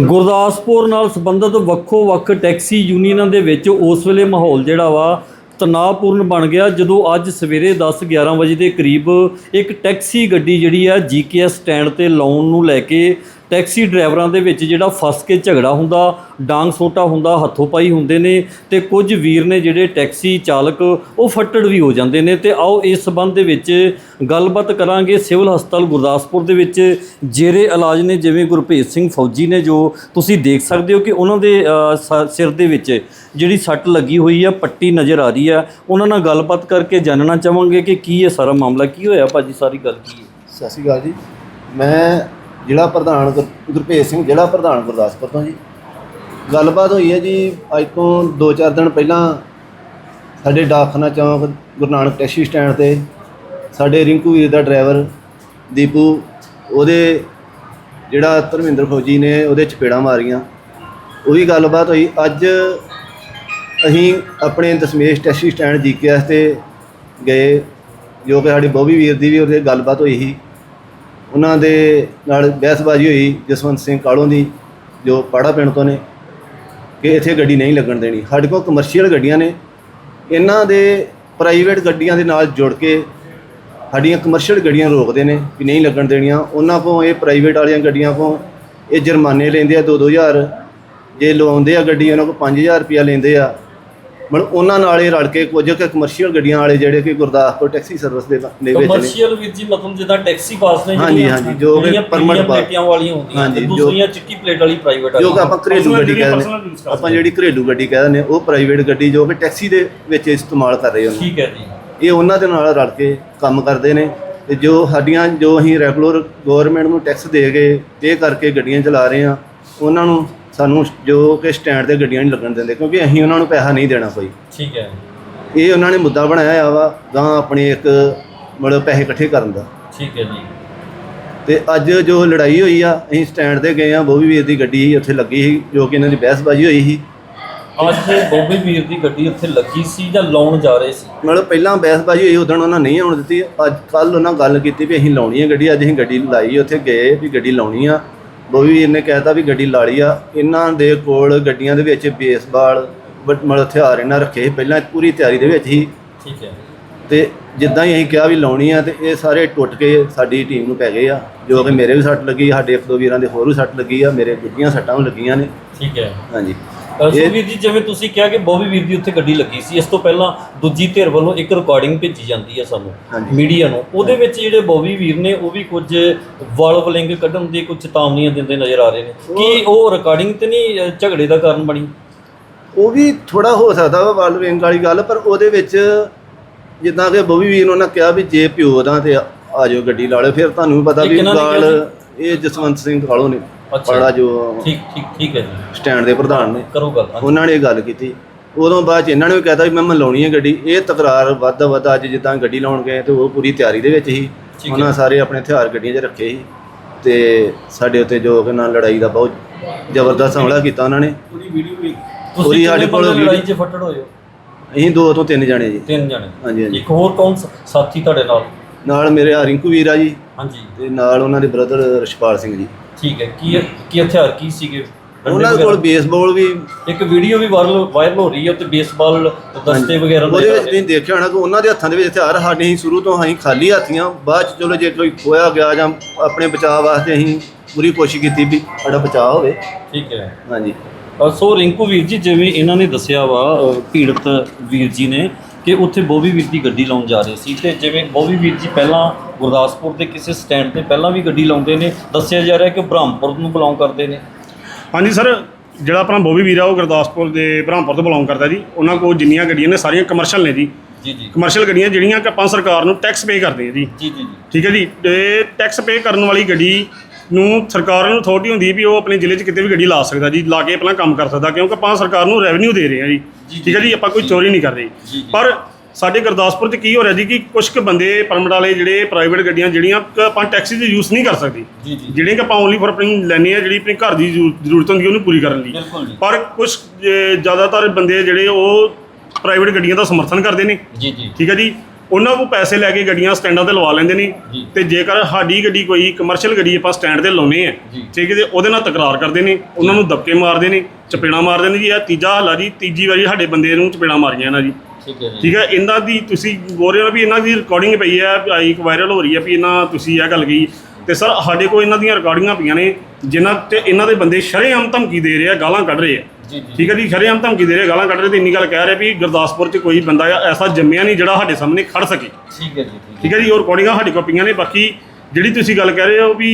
ਗੁਰਦਾਸਪੁਰ ਨਾਲ ਸੰਬੰਧਿਤ ਵੱਖੋ-ਵੱਖ ਟੈਕਸੀ ਯੂਨੀਅਨਾਂ ਦੇ ਵਿੱਚ ਉਸ ਵੇਲੇ ਮਾਹੌਲ ਜਿਹੜਾ ਵਾ ਤਣਾਅਪੂਰਨ ਬਣ ਗਿਆ ਜਦੋਂ ਅੱਜ ਸਵੇਰੇ 10-11 ਵਜੇ ਦੇ ਕਰੀਬ ਇੱਕ ਟੈਕਸੀ ਗੱਡੀ ਜਿਹੜੀ ਆ ਜੀਕੇਐਸ ਸਟੈਂਡ ਤੇ ਲਾਉਣ ਨੂੰ ਲੈ ਕੇ ਟੈਕਸੀ ਡਰਾਈਵਰਾਂ ਦੇ ਵਿੱਚ ਜਿਹੜਾ ਫਸ ਕੇ ਝਗੜਾ ਹੁੰਦਾ, ਡਾਂਗ ਸੋਟਾ ਹੁੰਦਾ, ਹੱਥੋਂ ਪਾਈ ਹੁੰਦੇ ਨੇ ਤੇ ਕੁਝ ਵੀਰ ਨੇ ਜਿਹੜੇ ਟੈਕਸੀ ਚਾਲਕ ਉਹ ਫੱਟੜ ਵੀ ਹੋ ਜਾਂਦੇ ਨੇ ਤੇ ਆਓ ਇਸ ਸਬੰਧ ਦੇ ਵਿੱਚ ਗੱਲਬਾਤ ਕਰਾਂਗੇ ਸਿਵਲ ਹਸਪਤਾਲ ਗੁਰਦਾਸਪੁਰ ਦੇ ਵਿੱਚ ਜੇਰੇ ਇਲਾਜ ਨੇ ਜਿਵੇਂ ਗੁਰਭੇਜ ਸਿੰਘ ਫੌਜੀ ਨੇ ਜੋ ਤੁਸੀਂ ਦੇਖ ਸਕਦੇ ਹੋ ਕਿ ਉਹਨਾਂ ਦੇ ਸਿਰ ਦੇ ਵਿੱਚ ਜਿਹੜੀ ਸੱਟ ਲੱਗੀ ਹੋਈ ਆ, ਪੱਟੀ ਨਜ਼ਰ ਆ ਰਹੀ ਆ, ਉਹਨਾਂ ਨਾਲ ਗੱਲਬਾਤ ਕਰਕੇ ਜਾਣਨਾ ਚਾਹਾਂਗੇ ਕਿ ਕੀ ਇਹ ਸਾਰਾ ਮਾਮਲਾ ਕੀ ਹੋਇਆ? ਭਾਜੀ, ਸਾਰੀ ਗੱਲ ਕੀ ਹੈ? ਸਤਿ ਸ਼੍ਰੀ ਅਕਾਲ ਜੀ। ਮੈਂ ਜ਼ਿਲ੍ਹਾ ਪ੍ਰਧਾਨ ਗੁਰ- ਗੁਰਭੇਜ ਸਿੰਘ, ਜ਼ਿਲ੍ਹਾ ਪ੍ਰਧਾਨ ਗੁਰਦਾਸਪੁਰ ਤੋਂ ਜੀ। ਗੱਲਬਾਤ ਹੋਈ ਹੈ ਜੀ, ਅੱਜ ਤੋਂ 2-4 ਦਿਨ ਪਹਿਲਾਂ ਸਾਡੇ ਡਾਕਖਾਨਾ ਚੌਂਕ, ਗੁਰੂ ਨਾਨਕ ਟੈਕਸੀ ਸਟੈਂਡ ਤੇ ਸਾਡੇ ਰਿੰਕੂ ਵੀਰ ਦਾ ਡਰਾਈਵਰ ਦੀਪੂ, ਉਹਦੇ ਜਿਹੜਾ ਧਰਮਿੰਦਰ ਫੌਜੀ ਨੇ ਉਹਦੇ ਚਪੇੜਾਂ ਮਾਰੀਆਂ। ਉਹ ਵੀ ਗੱਲਬਾਤ ਹੋਈ। ਅੱਜ ਅਸੀਂ ਆਪਣੇ ਦਸਮੇਸ਼ ਟੈਕਸੀ ਸਟੈਂਡ ਜੀਕੇਐਸ ਤੇ ਗਏ, ਜੋ ਕਿ ਸਾਡੀ ਬੋਬੀ ਵੀਰ ਦੀ ਵੀ ਉਹਦੇ ਗੱਲਬਾਤ ਹੋਈ ਸੀ। ਉਹਨਾਂ ਦੇ ਨਾਲ ਬਹਿਸਬਾਜ਼ੀ ਹੋਈ ਜਸਵੰਤ ਸਿੰਘ ਕਾਲੋਂ ਦੀ, ਜੋ ਪਾੜਾ ਪਿੰਡ ਤੋਂ ਨੇ, ਕਿ ਇੱਥੇ ਗੱਡੀ ਨਹੀਂ ਲੱਗਣ ਦੇਣੀ। ਸਾਡੇ ਕੋਲ ਕਮਰਸ਼ੀਅਲ ਗੱਡੀਆਂ ਨੇ। ਇਹਨਾਂ ਦੇ ਪ੍ਰਾਈਵੇਟ ਗੱਡੀਆਂ ਦੇ ਨਾਲ ਜੁੜ ਕੇ ਸਾਡੀਆਂ ਕਮਰਸ਼ੀਅਲ ਗੱਡੀਆਂ ਰੋਕਦੇ ਨੇ ਕਿ ਨਹੀਂ ਲੱਗਣ ਦੇਣੀਆਂ। ਉਹਨਾਂ ਕੋਲ ਇਹ ਪ੍ਰਾਈਵੇਟ ਵਾਲੀਆਂ ਗੱਡੀਆਂ ਕੋਲ ਇਹ ਜੁਰਮਾਨੇ ਲੈਂਦੇ ਆ 2-2000 ਜੇ ਲਵਾਉਂਦੇ ਆ ਗੱਡੀ, ਉਹਨਾਂ ਕੋਲ 5000 ਰੁਪਇਆ ਲੈਂਦੇ ਆ। ਮਤਲਬ ਉਹਨਾਂ ਨਾਲ ਹੀ ਰਲ ਕੇ ਕੁਝ ਕੁ ਕਮਰਸ਼ੀਅਲ ਗੱਡੀਆਂ ਵਾਲੇ ਜਿਹੜੇ ਕਿ ਗੁਰਦਾਸਪੁਰ ਟੈਕਸੀ ਸਰਵਿਸ ਦੇ ਦੇ ਵਿੱਚ ਨੇ। ਕਮਰਸ਼ੀਅਲ ਵੀਰ ਜੀ ਮਤਲਬ ਜਿੱਦਾਂ ਟੈਕਸੀ ਪਾਸ ਨੇ ਹਾਂਜੀ, ਹਾਂਜੀ, ਜੋ ਕਿ। ਪਲੇਟਾਂ ਵਾਲੀਆਂ ਹੁੰਦੀਆਂ ਹਾਂਜੀ, ਤੇ ਜੋ- ਦੂਸਰੀਆਂ ਚਿੱਟੀ ਪਲੇਟ ਵਾਲੀ ਪ੍ਰਾਈਵੇਟ ਜੋ ਕਿ ਵਾਲੀ ਆਪਾਂ ਘਰੇਲੂ ਗੱਡੀ ਕਹਿੰਦੇ ਨੇ ਆਪਾਂ ਜਿਹੜੀ ਘਰੇਲੂ ਗੱਡੀ ਕਹਿੰਦੇ ਨੇ ਉਹ ਪ੍ਰਾਈਵੇਟ ਗੱਡੀ ਜੋ ਕਿ ਟੈਕਸੀ ਦੇ ਵਿੱਚ ਇਸਤੇਮਾਲ ਕਰ ਰਹੇ ਹਨ ਠੀਕ ਹੈ ਜੀ। ਇਹ ਉਹਨਾਂ ਦੇ ਨਾਲ ਰਲ ਕੇ ਕੰਮ ਕਰਦੇ ਨੇ ਤੇ ਜੋ ਸਾਡੀਆਂ ਜੋ ਅਸੀਂ ਰੈਗੂਲਰ ਗਵਰਨਮੈਂਟ ਨੂੰ ਟੈਕਸ ਦੇ ਕੇ ਪੇ ਕਰਕੇ ਗੱਡੀਆਂ ਚਲਾ ਰਹੇ ਆ ਉਹਨਾਂ ਨੂੰ ਸਾਨੂੰ ਜੋ ਕਿ ਸਟੈਂਡ ਤੇ ਗੱਡੀਆਂ ਨਹੀਂ ਲੱਗਣ ਦਿੰਦੇ ਕਿਉਂਕਿ ਅਸੀਂ ਉਹਨਾਂ ਨੂੰ ਪੈਸਾ ਨਹੀਂ ਦੇਣਾ ਕੋਈ। ਠੀਕ ਹੈ। ਇਹ ਉਹਨਾਂ ਨੇ ਮੁੱਦਾ ਬਣਾਇਆ ਆ ਵਾ ਗਾਂ ਆਪਣੀ ਇੱਕ ਮਤਲਬ ਪੈਸੇ ਇਕੱਠੇ ਕਰਨ ਦਾ। ਠੀਕ ਹੈ ਜੀ। ਤੇ ਅੱਜ ਜੋ ਲੜਾਈ ਹੋਈ ਆ ਅਸੀਂ ਸਟੈਂਡ ਤੇ ਗਏ ਆ ਬੋਬੀ ਵੀਰ ਦੀ ਗੱਡੀ ਸੀ ਉੱਥੇ ਲੱਗੀ ਸੀ ਜੋ ਕਿ ਇਹਨਾਂ ਦੀ ਬਹਿਸਬਾਜ਼ੀ ਹੋਈ ਸੀ। ਅੱਜ ਬੋਬੀ ਵੀਰ ਦੀ ਗੱਡੀ ਉੱਥੇ ਲੱਗੀ ਸੀ ਜਾਂ ਲਾਉਣ ਜਾ ਰਹੇ ਸੀ? ਮਤਲਬ ਪਹਿਲਾਂ ਬਹਿਸਬਾਜ਼ੀ ਹੋਈ ਉਦੋਂ ਉਹਨਾਂ ਨਹੀਂ ਆਉਣ ਦਿੱਤੀ। ਅੱਜ ਕੱਲ ਉਹਨਾਂ ਗੱਲ ਕੀਤੀ ਵੀ ਅਸੀਂ ਲਾਉਣੀ ਹੈ ਗੱਡੀ ਅੱਜ ਅਸੀਂ ਗੱਡੀ ਲਾਈ ਉੱਥੇ ਗਏ ਵੀ ਗੱਡੀ ਲਾਉਣੀ ਆ। ਬੋਬੀ ਵੀਰ ਨੇ ਕਹਿਤਾ ਵੀ ਗੱਡੀ ਲਾ ਲਈ ਆ। ਇਹਨਾਂ ਦੇ ਕੋਲ ਗੱਡੀਆਂ ਦੇ ਵਿੱਚ ਬੇਸਬਾਲ ਬਟ ਮਤਲਬ ਹਥਿਆਰ ਇਹਨਾਂ ਰੱਖੇ ਸੀ। ਪਹਿਲਾਂ ਪੂਰੀ ਤਿਆਰੀ ਦੇ ਵਿੱਚ ਹੀ। ਠੀਕ ਹੈ। ਤੇ ਜਿੱਦਾਂ ਹੀ ਅਸੀਂ ਕਿਹਾ ਵੀ ਲਾਉਣੀ ਆ ਤੇ ਇਹ ਸਾਰੇ ਟੁੱਟ ਕੇ ਸਾਡੀ ਟੀਮ ਨੂੰ ਪੈ ਗਏ ਆ। ਜੋ ਕਿ ਮੇਰੇ ਵੀ ਸੱਟ ਲੱਗੀ ਸਾਡੇ ਇੱਕ ਦੋ ਵੀਰਾਂ ਦੇ ਹੋਰ ਵੀ ਸੱਟ ਲੱਗੀ ਆ। ਮੇਰੇ ਗੁੱਡੀਆਂ ਸੱਟਾਂ ਵੀ ਲੱਗੀਆਂ ਨੇ। ਠੀਕ ਹੈ। ਹਾਂਜੀ। ਅ, ਸੋ ਇਹ- ਵੀਰ ਜੀ ਜਿਵੇਂ ਤੁਸੀਂ ਕਿਹਾ ਕਿ ਬੋਬੀ ਵੀਰ ਦੀ ਉੱਥੇ ਗੱਡੀ ਲੱਗੀ ਸੀ ਇਸ ਤੋਂ ਪਹਿਲਾਂ ਦੂਜੀ ਧਿਰ ਵੱਲੋਂ ਇੱਕ ਰਿਕਾਰਡਿੰਗ ਭੇਜੀ ਜਾਂਦੀ ਹੈ ਸਾਨੂੰ। ਮੀਡੀਆ ਨੂੰ। ਉਹਦੇ ਵਿੱਚ ਜਿਹੜੇ ਬੋਬੀ ਵੀਰ ਨੇ ਉਹ ਵੀ ਕੁਝ ਵਲਵ ਲਿੰਗ ਕੱਢਣ ਦੀ ਕੁਝ ਚੇਤਾਵਨੀਆਂ ਦਿੰਦੇ ਨਜ਼ਰ ਆ ਰਹੇ ਨੇ। ਕੀ ਉਹ ਰਿਕਾਰਡਿੰਗ ਤੇ ਨਹੀਂ ਝਗੜੇ ਦਾ ਕਾਰਨ ਬਣੀ? ਉਹ ਵੀ ਥੋੜਾ ਹੋ ਸਕਦਾ ਵਾ ਵੱਲ ਵਿੰਗ ਵਾਲੀ ਗੱਲ ਪਰ ਉਹਦੇ ਵਿੱਚ ਜਿੱਦਾਂ ਕਿ ਬੋਬੀ ਵੀਰ ਨੂੰ ਉਹਨਾਂ ਕਿਹਾ ਵੀ ਜੇ ਪਿਓ ਦਾ ਤੇ ਆ ਜਾਓ ਗੱਡੀ ਲਾ ਲਿਓ ਫਿਰ ਤੁਹਾਨੂੰ ਪਤਾ ਵੀ ਗਾਲ ਇਹ ਜਸਵੰਤ ਸਿੰਘ ਕਾਲੋ ਨੇ। ਬੜਾ ਜੋ ਠੀਕ ਠੀਕ ਠੀਕ ਹੈ ਜੀ। ਸਟੈਂਡ ਦੇ ਪ੍ਰਧਾਨ ਨੇ। ਕਰੋ ਗੱਲ ਹਾਂਜੀ। ਉਹਨਾਂ ਨੇ ਇਹ ਗੱਲ ਕੀਤੀ। ਉਦੋਂ ਬਾਅਦ 'ਚ ਇਹਨਾਂ ਨੇ ਵੀ ਕਹਿਤਾ ਵੀ ਮੈਂ ਮਲਾਉਣੀ ਹੈ ਗੱਡੀ। ਇਹ ਤਕਰਾਰ ਵੱਧਦਾ ਵੱਧਦਾ ਅੱਜ ਜਿੱਦਾਂ ਗੱਡੀ ਲਾਉਣ ਗਏ ਤੇ ਉਹ ਪੂਰੀ ਤਿਆਰੀ ਦੇ ਵਿੱਚ ਸੀ। ਠੀਕ ਉਹਨਾਂ ਸਾਰੇ ਆਪਣੇ ਹਥਿਆਰ ਗੱਡੀਆਂ 'ਚ ਰੱਖੇ ਸੀ। ਤੇ ਸਾਡੇ ਉੱਤੇ ਜੋ ਕਿ ਨਾਲ ਲੜਾਈ ਦਾ ਬਹੁਤ ਜ਼ਬਰਦਸਤ ਹਮਲਾ ਕੀਤਾ ਉਹਨਾਂ ਨੇ। ਤੁਸੀਂ ਪੂਰੀ ਸਾਡੇ ਕਿੰਨੇ ਕੋਲ ਬੰਦੇ ਲੜਾਈ ਵੀਡੀਓ- 'ਚ ਫੱਟੜ ਹੋਏ ਹੋ? ਅਸੀਂ ਦੋ ਤੋਂ ਤਿੰਨ ਜਾਣੇ ਜੀ। ਤਿੰਨ ਜਣੇ। ਹਾਂਜੀ ਹਾਂਜੀ। ਇੱਕ ਹੋਰ ਕੌਣ ਸ- ਸਾਥੀ ਤੁਹਾਡੇ ਨਾਲ? ਨਾਲ ਮੇਰੇ ਆ ਰਿੰਕੂ ਵੀਰ ਆ ਜੀ। ਹਾਂਜੀ। ਤੇ ਨਾਲ ਉਹਨਾਂ ਦੇ ਬ੍ਰਦਰ ਰਸ਼ਪਾਲ ਸਿੰਘ ਜੀ। ਠੀਕ ਹੈ ਕੀ ਕੀ ਹਥਿਆਰ ਕੀ ਸੀਗੇ? ਡੰਡੇ ਉਹਨਾਂ ਦੇ ਕੋਲ ਵਗੈਰਾ? ਬੇਸਬਾਲ ਵੀ ਇੱਕ ਵੀਡੀਓ ਵੀ ਵਾਇਰਲ ਵਾਇਰਲ ਹੋ ਰਹੀ ਹੈ ਤੇ ਬੇਸਬਾਲ ਦਸਤੇ ਵਗੈਰਾ ਉਹਦੇ ਵਿੱਚ ਤੁਸੀਂ ਦੇਖਿਆ ਹੋਣਾ ਕਿ ਉਹਨਾਂ ਦੇ ਹੱਥਾਂ ਦੇ ਵਿੱਚ ਹਥਿਆਰ ਸਾਡੇ ਹੀ ਸ਼ੁਰੂ ਤੋਂ ਅਸੀਂ ਖਾਲੀ ਹੱਥੀਆਂ ਬਾਅਦ ਚ ਚਲੋ ਜੇ ਕੋਈ ਖੋਇਆ ਗਿਆ ਜਾਂ ਆਪਣੇ ਬਚਾਅ ਵਾਸਤੇ ਅਸੀਂ ਪੂਰੀ ਕੋਸ਼ਿਸ਼ ਕੀਤੀ ਵੀ ਸਾਡਾ ਬਚਾਅ ਹੋਵੇ। ਠੀਕ ਹੈ। ਹਾਂਜੀ। ਅ, ਸੋ ਰਿੰਕੂ ਵੀਰ ਜੀ ਜਿਵੇਂ ਇਹਨਾਂ ਨੇ ਦੱਸਿਆ ਵਾ ਅ, ਪੀੜਤ ਵੀਰ ਜੀ ਨੇ ਕਿ ਉੱਥੇ ਬੋਬੀ ਵੀਰ ਦੀ ਗੱਡੀ ਲਾਉਣ ਜਾ ਰਹੇ ਸੀ ਤੇ ਜਿਵੇਂ ਬੋਬੀ ਵੀਰ ਜੀ ਪਹਿਲਾਂ ਗੁਰਦਾਸਪੁਰ ਦੇ ਕਿਸੇ ਸਟੈਂਡ ਤੇ ਪਹਿਲਾਂ ਵੀ ਗੱਡੀ ਲਾਉਂਦੇ ਨੇ ਦੱਸਿਆ ਜਾ ਰਿਹਾ ਕਿ ਬ੍ਰਹਮਪੁਰ ਨੂੰ ਬਿਲੋਂਗ ਕਰਦੇ ਨੇ। ਹਾਂਜੀ ਸਰ ਜਿਹੜਾ ਆਪਣਾ ਬੋਬੀ ਵੀਰ ਆ ਉਹ ਗੁਰਦਾਸਪੁਰ ਦੇ ਬ੍ਰਹਮਪੁਰ ਤੋਂ ਬਿਲੋਂਗ ਕਰਦਾ ਜੀ। ਉਹਨਾਂ ਕੋਲ ਜਿੰਨੀਆਂ ਗੱਡੀਆਂ ਨੇ ਸਾਰੀਆਂ ਕਮਰਸ਼ੀਅਲ ਨੇ ਜੀ। ਜੀ ਜੀ। ਕਮਰਸ਼ੀਅਲ ਗੱਡੀਆਂ ਜਿਹੜੀਆਂ ਕਿ ਆਪਾਂ ਸਰਕਾਰ ਨੂੰ ਟੈਕਸ ਪੇ ਕਰਦੇ ਆ ਜੀ। ਜੀ ਜੀ ਠੀਕ ਹੈ ਜੀ। ਤੇ ਟੈਕਸ ਪੇ ਕਰਨ ਵਾਲੀ ਗੱਡੀ ਨੂੰ ਸਰਕਾਰ ਨੂੰ ਅਥਾਰਟੀ ਹੁੰਦੀ ਵੀ ਉਹ ਆਪਣੇ ਜ਼ਿਲ੍ਹੇ 'ਚ ਕਿਤੇ ਵੀ ਗੱਡੀ ਲਾ ਸਕਦਾ ਜੀ ਲਾ ਕੇ ਆਪਣਾ ਕੰਮ ਕਰ ਸਕਦਾ ਕਿਉਂਕਿ ਆਪਾਂ ਸਰਕਾਰ ਨੂੰ ਰੈਵਨਿਊ ਦੇ ਰਹੇ ਹਾਂ ਜੀ। ਠੀਕ ਹੈ ਜੀ ਆਪਾਂ ਕੋਈ ਚੋਰੀ ਨਹੀਂ ਕਰ ਰਹੇ। ਪਰ ਸਾਡੇ ਗੁਰਦਾਸਪੁਰ 'ਚ ਕੀ ਹੋ ਰਿਹਾ ਜੀ ਕਿ ਕੁਝ ਕੁ ਬੰਦੇ ਪਰਮਿਟ ਵਾਲੇ ਜਿਹੜੇ ਪ੍ਰਾਈਵੇਟ ਗੱਡੀਆਂ ਜਿਹੜੀਆਂ ਕ ਆਪਾਂ ਟੈਕਸੀ 'ਚ ਯੂਜ਼ ਨਹੀਂ ਕਰ ਸਕਦੇ। ਜੀ ਜੀ। ਜਿਹੜੀਆਂ ਕਿ ਆਪਾਂ ਓਨਲੀ ਫॉर ਆਪਣੀ ਲੈਣੀ ਆ ਜਿਹੜੀ ਆਪਣੀ ਘਰ ਦੀ ਜ਼ਰੂ- ਜ਼ਰੂਰਤ ਹੁੰਦੀ ਉਹਨੂੰ ਪੂਰੀ ਕਰਨ ਲਈ। ਬਿਲਕੁਲ ਜੀ। ਪਰ ਕੁਝ ਜ਼ਿਆਦਾਤਰ ਬੰਦੇ ਜਿਹੜੇ ਉਹ ਪ੍ਰਾਈਵੇਟ ਗੱਡੀਆਂ ਦਾ ਸਮਰਥਨ ਕਰਦੇ ਨੇ। ਜੀ ਜੀ। ਠੀਕ ਹੈ ਜੀ? ਉਹਨਾਂ ਕੋਲ ਪੈਸੇ ਲੈ ਕੇ ਗੱਡੀਆਂ ਸਟੈਂਡਾਂ ਤੇ ਲਵਾ ਲੈਂਦੇ ਨੇ। ਜੀ। ਤੇ ਜੇਕਰ ਸਾਡੀ ਗੱਡੀ ਕੋਈ ਕਮਰਸ਼ੀਅਲ ਗੱਡੀ ਆਪਾਂ ਸਟੈਂਡ ਤੇ ਲਾਉਨੇ ਆ ਜੀ। ਠੀਕ ਹੈ ਜੀ? ਉਹਦੇ ਨਾਲ ਤਕਰਾਰ ਕਰਦੇ ਨੇ। ਉਹਨਾਂ ਨੂੰ ਦਬਕੇ ਮਾਰਦੇ ਨੇ ਚਪੇੜਾਂ ਮਾਰਦੇ ਨੇ ਜੀ। ਇਹ ਤੀਜਾ ਹੱਲਾ ਜੀ। ਤੀਜੀ ਵਾਰੀ ਸਾਡੇ ਬੰਦੇ ਨੂੰ ਚਪੇੜਾਂ ਮਾਰੀਆਂ ਇਹਨਾਂ ਜੀ। ਠੀਕ ਹੈ ਜੀ। ਠੀਕ ਹੈ ਇਹਨਾਂ ਦੀ ਤੁਸੀਂ ਬੋਲ ਰਹੇ ਹੋ ਵੀ ਇਹਨਾਂ ਦੀ ਰਿਕਾਰਡਿੰਗ ਪਈ ਹੈ ਆਈ ਇੱਕ ਵਾਇਰਲ ਹੋ ਰਹੀ ਹੈ ਵੀ ਇਹਨਾਂ ਤੁਸੀਂ ਇਹ ਗੱਲ ਕਹੀ। ਤੇ ਸਰ ਸਾਡੇ ਕੋਲ ਇਹਨਾਂ ਦੀਆਂ ਰਿਕਾਰਡਿੰਗਾਂ ਪਈਆਂ ਨੇ ਜਿਨ੍ਹਾਂ ਤੇ ਇਹਨਾਂ ਦੇ ਬੰਦੇ ਸ਼ਰੇਆਮ ਧਮਕੀ ਦੇ ਰਹੇ ਆ ਗਾਲਾਂ ਕੱਢ ਰਹੇ ਆ। ਜੀ ਜੀ। ਠੀਕ ਹੈ ਜੀ ਸ਼ਰੇਆਮ ਧਮਕੀ ਦੇ ਰਹੇ ਗਾਲਾਂ ਕੱਢ ਰਹੇ ਤੇ ਇੰਨੀ ਗੱਲ ਕਹਿ ਰਹੇ ਵੀ ਗੁਰਦਾਸਪੁਰ 'ਚ ਕੋਈ ਬੰਦਾ ਐਸਾ ਜੰਮਿਆ ਨਹੀਂ ਜਿਹੜਾ ਸਾਡੇ ਸਾਹਮਣੇ ਖੜ ਸਕੇ। ਠੀਕ ਹੈ ਜੀ ਠੀਕ ਹੈ। ਜੀ ਉਹ ਰਿਕਾਰਡਿੰਗਾਂ ਸਾਡੀ ਕਾਪੀਆਂ ਨੇ ਬਾਕੀ ਜਿਹੜੀ ਤੁਸੀਂ ਗੱਲ ਕਹਿ ਰਹੇ ਹੋ ਵੀ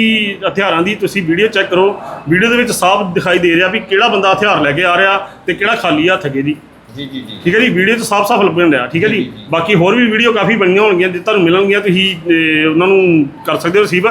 ਹਥਿਆਰਾਂ ਦੀ ਤੁਸੀਂ ਵੀਡੀਓ ਚੈੱਕ ਕਰੋ। ਵੀਡੀਓ ਦੇ ਵਿੱਚ ਸਾਫ਼ ਦਿਖਾਈ ਦੇ ਰਿਹਾ ਵੀ ਕਿਹੜਾ ਬੰਦਾ ਹਥਿਆਰ ਲੈ ਕੇ ਆ ਰਿਹਾ ਤੇ ਕਿਹੜਾ ਖਾਲੀ ਹੱਥ ਹੈਗੇ ਜੀ। ਜੀ ਜੀ ਜੀ। ਠੀਕ ਹੈ ਜੀ ਵੀਡੀਓ 'ਚ ਸਾਫ਼-ਸਾਫ਼ ਲੱਭ ਜਾਂਦਾ ਠੀਕ ਹੈ ਜੀ। ਬਾਕੀ ਹੋਰ ਵੀ ਵੀਡੀਓ ਕਾਫੀ ਬਣੀਆਂ ਹੋਣਗੀਆਂ ਜੇ ਤੁਹਾਨੂੰ ਮਿਲਣਗੀਆਂ ਤੁਸੀਂ ਅਹ, ਉਹਨਾਂ ਨੂੰ ਕਰ ਸਕਦੇ ਹੋ ਰਿਸੀਵ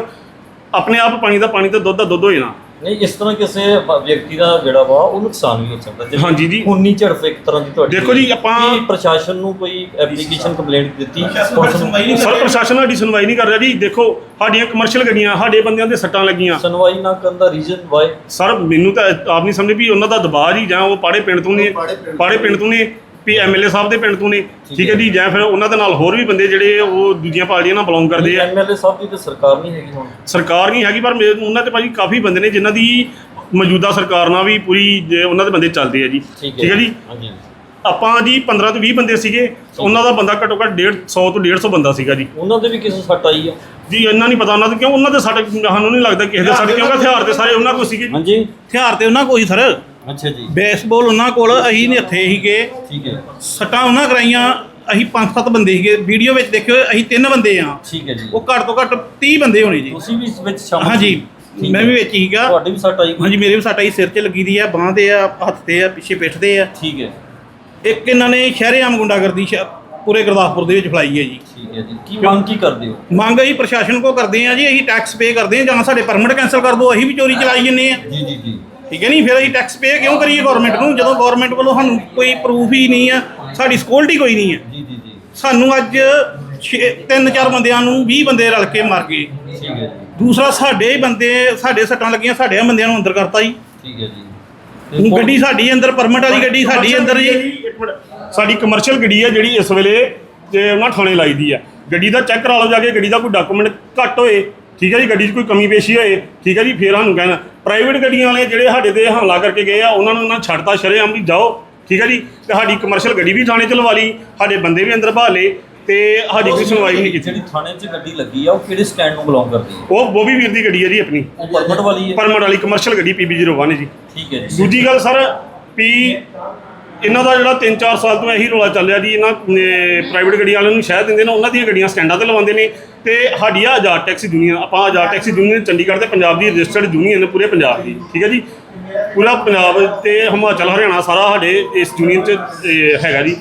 ਆਪਣੇ ਆਪ ਪਾਣੀ ਦਾ ਪਾਣੀ ਤੇ ਦੁੱਧ ਦਾ ਦੁੱਧ ਹੋ ਜਾਣਾ। ਨਹੀਂ ਇਸ ਤਰ੍ਹਾਂ ਕਿਸੇ ਬ- ਵਿਅਕਤੀ ਦਾ ਜਿਹੜਾ ਵਾ ਉਹ ਨੁਕਸਾਨ ਵੀ ਹੋ ਸਕਦਾ। ਜਿਵੇਂ ਹਾਂਜੀ ਜੀ। ਖੂਨੀ ਝੜਪ ਇੱਕ ਤਰ੍ਹਾਂ ਦੀ ਤੁਹਾਡੀ ਦੇਖੋ ਜੀ, ਆਪਾਂ- ਕੀ ਪ੍ਰਸ਼ਾਸਨ ਨੂੰ ਕੋਈ ਐਪਲੀਕੇਸ਼ਨ ਕੰਪਲੇਂਟ ਦਿੱਤੀ? ਪੁਲਿਸ ਨੂੰ? ਸਰ ਪ੍ਰਸ਼ਾਸਨ ਸਾਡੀ ਸੁਣਵਾਈ ਨਹੀਂ ਕਰ ਰਿਹਾ ਜੀ। ਦੇਖੋ ਸਾਡੀਆਂ ਕਮਰਸ਼ੀਅਲ ਗੱਡੀਆਂ ਸਾਡੇ ਬੰਦਿਆਂ ਦੇ ਸੱਟਾਂ ਲੱਗੀਆਂ। ਸੁਣਵਾਈ ਨਾ ਕਰਨ ਦਾ ਰੀਜ਼ਨ ਵਾਈ ਸਰ ਮੈਨੂੰ ਤਾਂ ਆਪ ਨਹੀਂ ਸਮਝ ਵੀ ਉਹਨਾਂ ਦਾ ਦਬਾਅ ਹੀ ਜਾਂ ਉਹ ਪਾੜੇ ਪਿੰਡ ਤੋਂ ਨੇ ਪਾੜੇ ਪਿੰਡ ਪਾੜੇ ਪਿੰਡ ਤੋਂ ਨੇ। ਵੀ ਐਮਐਲਏ ਸਾਹਿਬ ਦੇ ਪਿੰਡ ਤੋਂ ਨੇ ਠੀਕ ਹੈ ਜੀ ਜਾਂ ਫਿਰ ਉਹਨਾਂ ਦੇ ਨਾਲ ਹੋਰ ਵੀ ਬੰਦੇ ਜਿਹੜੇ ਉਹ ਦੂਜੀਆਂ ਪਾਰਟੀਆਂ ਨਾਲ ਬਿਲੋਂਗ ਕਰਦੇ ਆ। ਐਮਐਲਏ ਸਾਹਿਬ ਦੀ ਤਾਂ ਸਰਕਾਰ ਨਹੀਂ ਹੈਗੀ ਹੁਣ। ਸਰਕਾਰ ਨਹੀਂ ਹੈਗੀ ਪਰ ਮੇ- ਉਹਨਾਂ ਤੇ ਭਾਜੀ ਕਾਫੀ ਬੰਦੇ ਨੇ ਜਿਨ੍ਹਾਂ ਦੀ ਮੌਜੂਦਾ ਸਰਕਾਰ ਨਾਲ ਵੀ ਪੂਰੀ ਜੇ ਉਹਨਾਂ ਦੇ ਬੰਦੇ ਚੱਲਦੇ ਆ ਜੀ। ਠੀਕ ਹੈ ਜੀ? ਹਾਂਜੀ ਆਪਾਂ ਜੀ 15 ਤੋਂ 20 ਬੰਦੇ ਸੀਗੇ ਉਹਨਾਂ ਦਾ ਬੰਦਾ ਘੱਟੋ ਘੱਟ 150 ਤੋਂ 150 ਬੰਦਾ ਸੀਗਾ ਜੀ। ਉਹਨਾਂ ਦੇ ਵੀ ਕਿਸੇ ਸੱਟ ਆਈ ਆ? ਜੀ ਇੰਨਾ ਨਹੀਂ ਪਤਾ ਉਹਨਾਂ ਦੇ ਕਿਉਂ ਉਹਨਾਂ ਦੇ ਸਾਡੇ ਸਾਨੂੰ ਨਹੀਂ ਲੱਗਦਾ ਕਿਸੇ ਦੇ ਸਾਡੇ ਕਿਉਂਕਿ ਹਥਿਆਰ ਤੇ ਸਾਰੇ ਉਹਨਾਂ ਕੋਲ ਸੀਗੇ ਜੀ। ਹਾਂਜੀ। ਹਥਿਆਰ ਤੇ ਉਹਨਾਂ ਕੋਈ ਸਰ। ਅੱਛਾ ਜੀ। ਬੇਸਬਾਲ ਉਹਨਾਂ ਕੋਲ ਅਸੀਂ ਨੇ ਹੱਥੇ ਸੀਗੇ। ਠੀਕ ਹੈ। ਸੱਟਾਂ ਉਹਨਾਂ ਕਰਾਈਆਂ ਅਸੀਂ ਪੰਜ ਸੱਤ ਬੰਦੇ ਸੀਗੇ। ਵੀਡੀਓ ਵਿੱਚ ਦੇਖਿਓ ਅਸੀਂ ਤਿੰਨ ਬੰਦੇ ਆ। ਠੀਕ ਹੈ ਜੀ। ਉਹ ਘੱਟ ਤੋਂ ਘੱਟ 30 ਬੰਦੇ ਹੋਣੇ ਜੀ। ਤੁਸੀਂ ਵੀ ਇਸ ਵਿੱਚ ਸ਼ਾਮਲ ਹਾਂਜੀ ਸੀ? ਠੀਕ ਮੈਂ ਹੈ। ਵੀ ਵਿੱਚ ਸੀਗਾ। ਤੁਹਾਡੀ ਵੀ ਸੱਟ ਆਈ? ਹਾਂਜੀ ਮੇਰੇ ਵੀ ਸੱਟ ਆਈ ਸਿਰ 'ਚ ਲੱਗੀ ਦੀ ਆ ਬਾਂਹ ਤੇ ਆ ਹੱਥ ਤੇ ਆ ਪਿੱਛੇ ਪਿੱਠ ਤੇ ਆ। ਠੀਕ ਹੈ। ਇੱਕ ਇਹਨਾਂ ਨੇ ਸ਼ਹਿਰੇਆਮ ਗੁੰਡਾਗਰਦੀ ਸ਼ਹਿ- ਪੂਰੇ ਗੁਰਦਾਸਪੁਰ ਦੇ ਵਿੱਚ ਫਲਾਈ ਹੈ ਜੀ। ਠੀਕ ਹੈ ਜੀ। ਕੀ ਮੰਗ ਕੀ ਕਰਦੇ ਹੋ? ਮੰਗ ਅਸੀਂ ਪ੍ਰਸ਼ਾਸਨ ਕੋ ਕਰਦੇ ਆ ਜੀ ਅਸੀਂ ਟੈਕਸ ਪੇ ਕਰਦੇ ਆ ਜਾਂ ਸਾਡੇ ਪਰਮਿਟ ਕੈਨਸਲ ਕਰ ਦਿਓ ਅਸੀਂ ਵੀ ਚੋਰੀ ਚਲਾਈ ਜੰਨੇ ਆ ਜੀ ਜੀ ਜੀ। ਠੀਕ ਹੈ ਨਹੀਂ ਫਿਰ ਅਸੀਂ ਟੈਕਸ ਪੇ ਕਿਉਂ ਕਰੀਏ ਗਵਰਨਮੈਂਟ ਨੂੰ? ਜਦੋਂ ਗਵਰਨਮੈਂਟ ਵੱਲੋਂ ਸਾਨੂੰ ਕੋਈ ਪ੍ਰੂਫ ਹੀ ਨਹੀਂ ਆ ਸਾਡੀ ਸਿਕਿਉਰਿਟੀ ਕੋਈ ਨਹੀਂ ਆ। ਜੀ ਜੀ ਜੀ। ਸਾਨੂੰ ਅੱਜ ਛੇ- ਤਿੰਨ ਚਾਰ ਬੰਦਿਆਂ ਨੂੰ 20 ਬੰਦੇ ਰਲ ਕੇ ਮਾਰ ਗਏ। ਠੀਕ ਹੈ ਜੀ। ਦੂਸਰਾ ਸਾਡੇ ਹੀ ਬੰਦੇ ਸਾਡੇ ਸੱਟਾਂ ਲੱਗੀਆਂ ਸਾਡੇ ਬੰਦਿਆਂ ਨੂੰ ਅੰਦਰ ਕਰਤਾ ਜੀ। ਠੀਕ ਹੈ ਜੀ। ਹੁਣ ਗੱਡੀ ਸਾਡੀ ਅੰਦਰ ਪਰਮਿਟ ਵਾਲੀ ਗੱਡੀ ਸਾਡੀ ਅੰਦਰ ਜੀ। ਇੱਕ ਮਿੰਟ। ਸਾਡੀ ਕਮਰਸ਼ੀਅਲ ਗੱਡੀ ਹੈ ਜਿਹੜੀ ਇਸ ਵੇਲੇ ਤੇ ਉਹਨਾਂ ਥਾਣੇ ਲਾਈ ਦੀ ਆ ਗੱਡੀ ਦਾ ਚੈੱਕ ਕਰਾ ਲਓ ਜਾ ਕੇ ਗੱਡੀ ਦਾ ਕੋਈ ਡਾਕੂਮੈਂਟ ਘੱਟ ਹੋਏ। ਠੀਕ ਹੈ ਜੀ ਗੱਡੀ 'ਚ ਕੋਈ ਕਮੀ ਪੇਸ਼ੀ ਹੋਏ ਠੀਕ ਹੈ ਜੀ ਫੇਰ ਸਾਨੂੰ ਕਹਿਣਾ। ਪ੍ਰਾਈਵੇਟ ਗੱਡੀਆਂ ਵਾਲੇ ਜਿਹੜੇ ਸਾਡੇ ਤੇ ਹਮਲਾ ਕਰਕੇ ਗਏ ਆ ਉਹਨਾਂ ਨੂੰ ਉਹਨਾਂ ਛੱਡਤਾ ਸ਼ਰੇਆਮ ਵੀ ਜਾਓ ਠੀਕ ਹੈ ਜੀ ਤੇ ਸਾਡੀ ਕਮਰਸ਼ੀਅਲ ਗੱਡੀ ਵੀ ਥਾਣੇ ਚ ਲਵਾ ਲਈ ਸਾਡੇ ਬੰਦੇ ਵੀ ਅੰਦਰ ਬਹਾ ਲਏ ਤੇ ਸਾਡੀ ਕੋਈ ਸੁਣਵਾਈ ਨਹੀਂ ਕੀਤੀ। ਜਿਹੜੀ ਥਾਣੇ 'ਚ ਗੱਡੀ ਲੱਗੀ ਆ ਉਹ ਕਿਹੜੇ ਸਟੈਂਡ ਨੂੰ ਬਿਲੋਂਗ ਕਰਦੀ ਹੈ ਉਹ ਬੋਬੀ ਵੀਰ ਦੀ ਗੱਡੀ ਹੈ ਜੀ ਆਪਣੀ। ਉਹ ਪਰਮਿਟ ਵਾਲੀ ਹੈ ਪਰਮਟ ਵਾਲੀ ਕਮਰਸ਼ੀਅਲ ਗੱਡੀ PB01 ਹੈ ਜੀ। ਠੀਕ ਹੈ ਜੀ। ਦੂਜੀ ਗੱਲ ਸਰ ਵੀ ਇਹਨਾਂ ਦਾ ਜਿਹੜਾ 3-4 ਸਾਲ ਤੋਂ ਇਹੀ ਰੋਲਾ ਚੱਲ ਰਿਹਾ ਜੀ, ਇਹਨਾਂ ਪ੍ਰਾਈਵੇਟ ਗੱਡੀਆਂ ਵਾਲਿਆਂ ਨੂੰ ਸ਼ਹਿਰ ਦਿੰਦੇ ਨੇ, ਉਹਨਾਂ ਦੀਆਂ ਗੱਡੀਆਂ ਸਟੈਂਡਾਂ ਤੇ ਲਵਾਉਂਦੇ ਨੇ। ਤੇ ਸਾਡੀ ਆ ਆਜ਼ਾਦ ਟੈਕਸੀ ਯੂਨੀਅਨ ਆਪਾਂ ਆਜ਼ਾਦ ਟੈਕਸੀ ਯੂਨੀਅਨ ਚੰਡੀਗੜ੍ਹ ਤੇ ਪੰਜਾਬ ਦੀ ਰਜਿਸਟਰਡ ਯੂਨੀਅਨ ਪੂਰੇ ਪੰਜਾਬ ਦੀ, ਠੀਕ ਹੈ ਜੀ? ਪੂਰਾ ਪੰਜਾਬ ਤੇ ਹਿਮਾਚਲ ਹਰਿਆਣਾ ਸਾਰਾ ਸਾਡੇ ਇਸ ਯੂਨੀਅਨ 'ਚ ਇਹ, ਹੈਗਾ ਜੀ।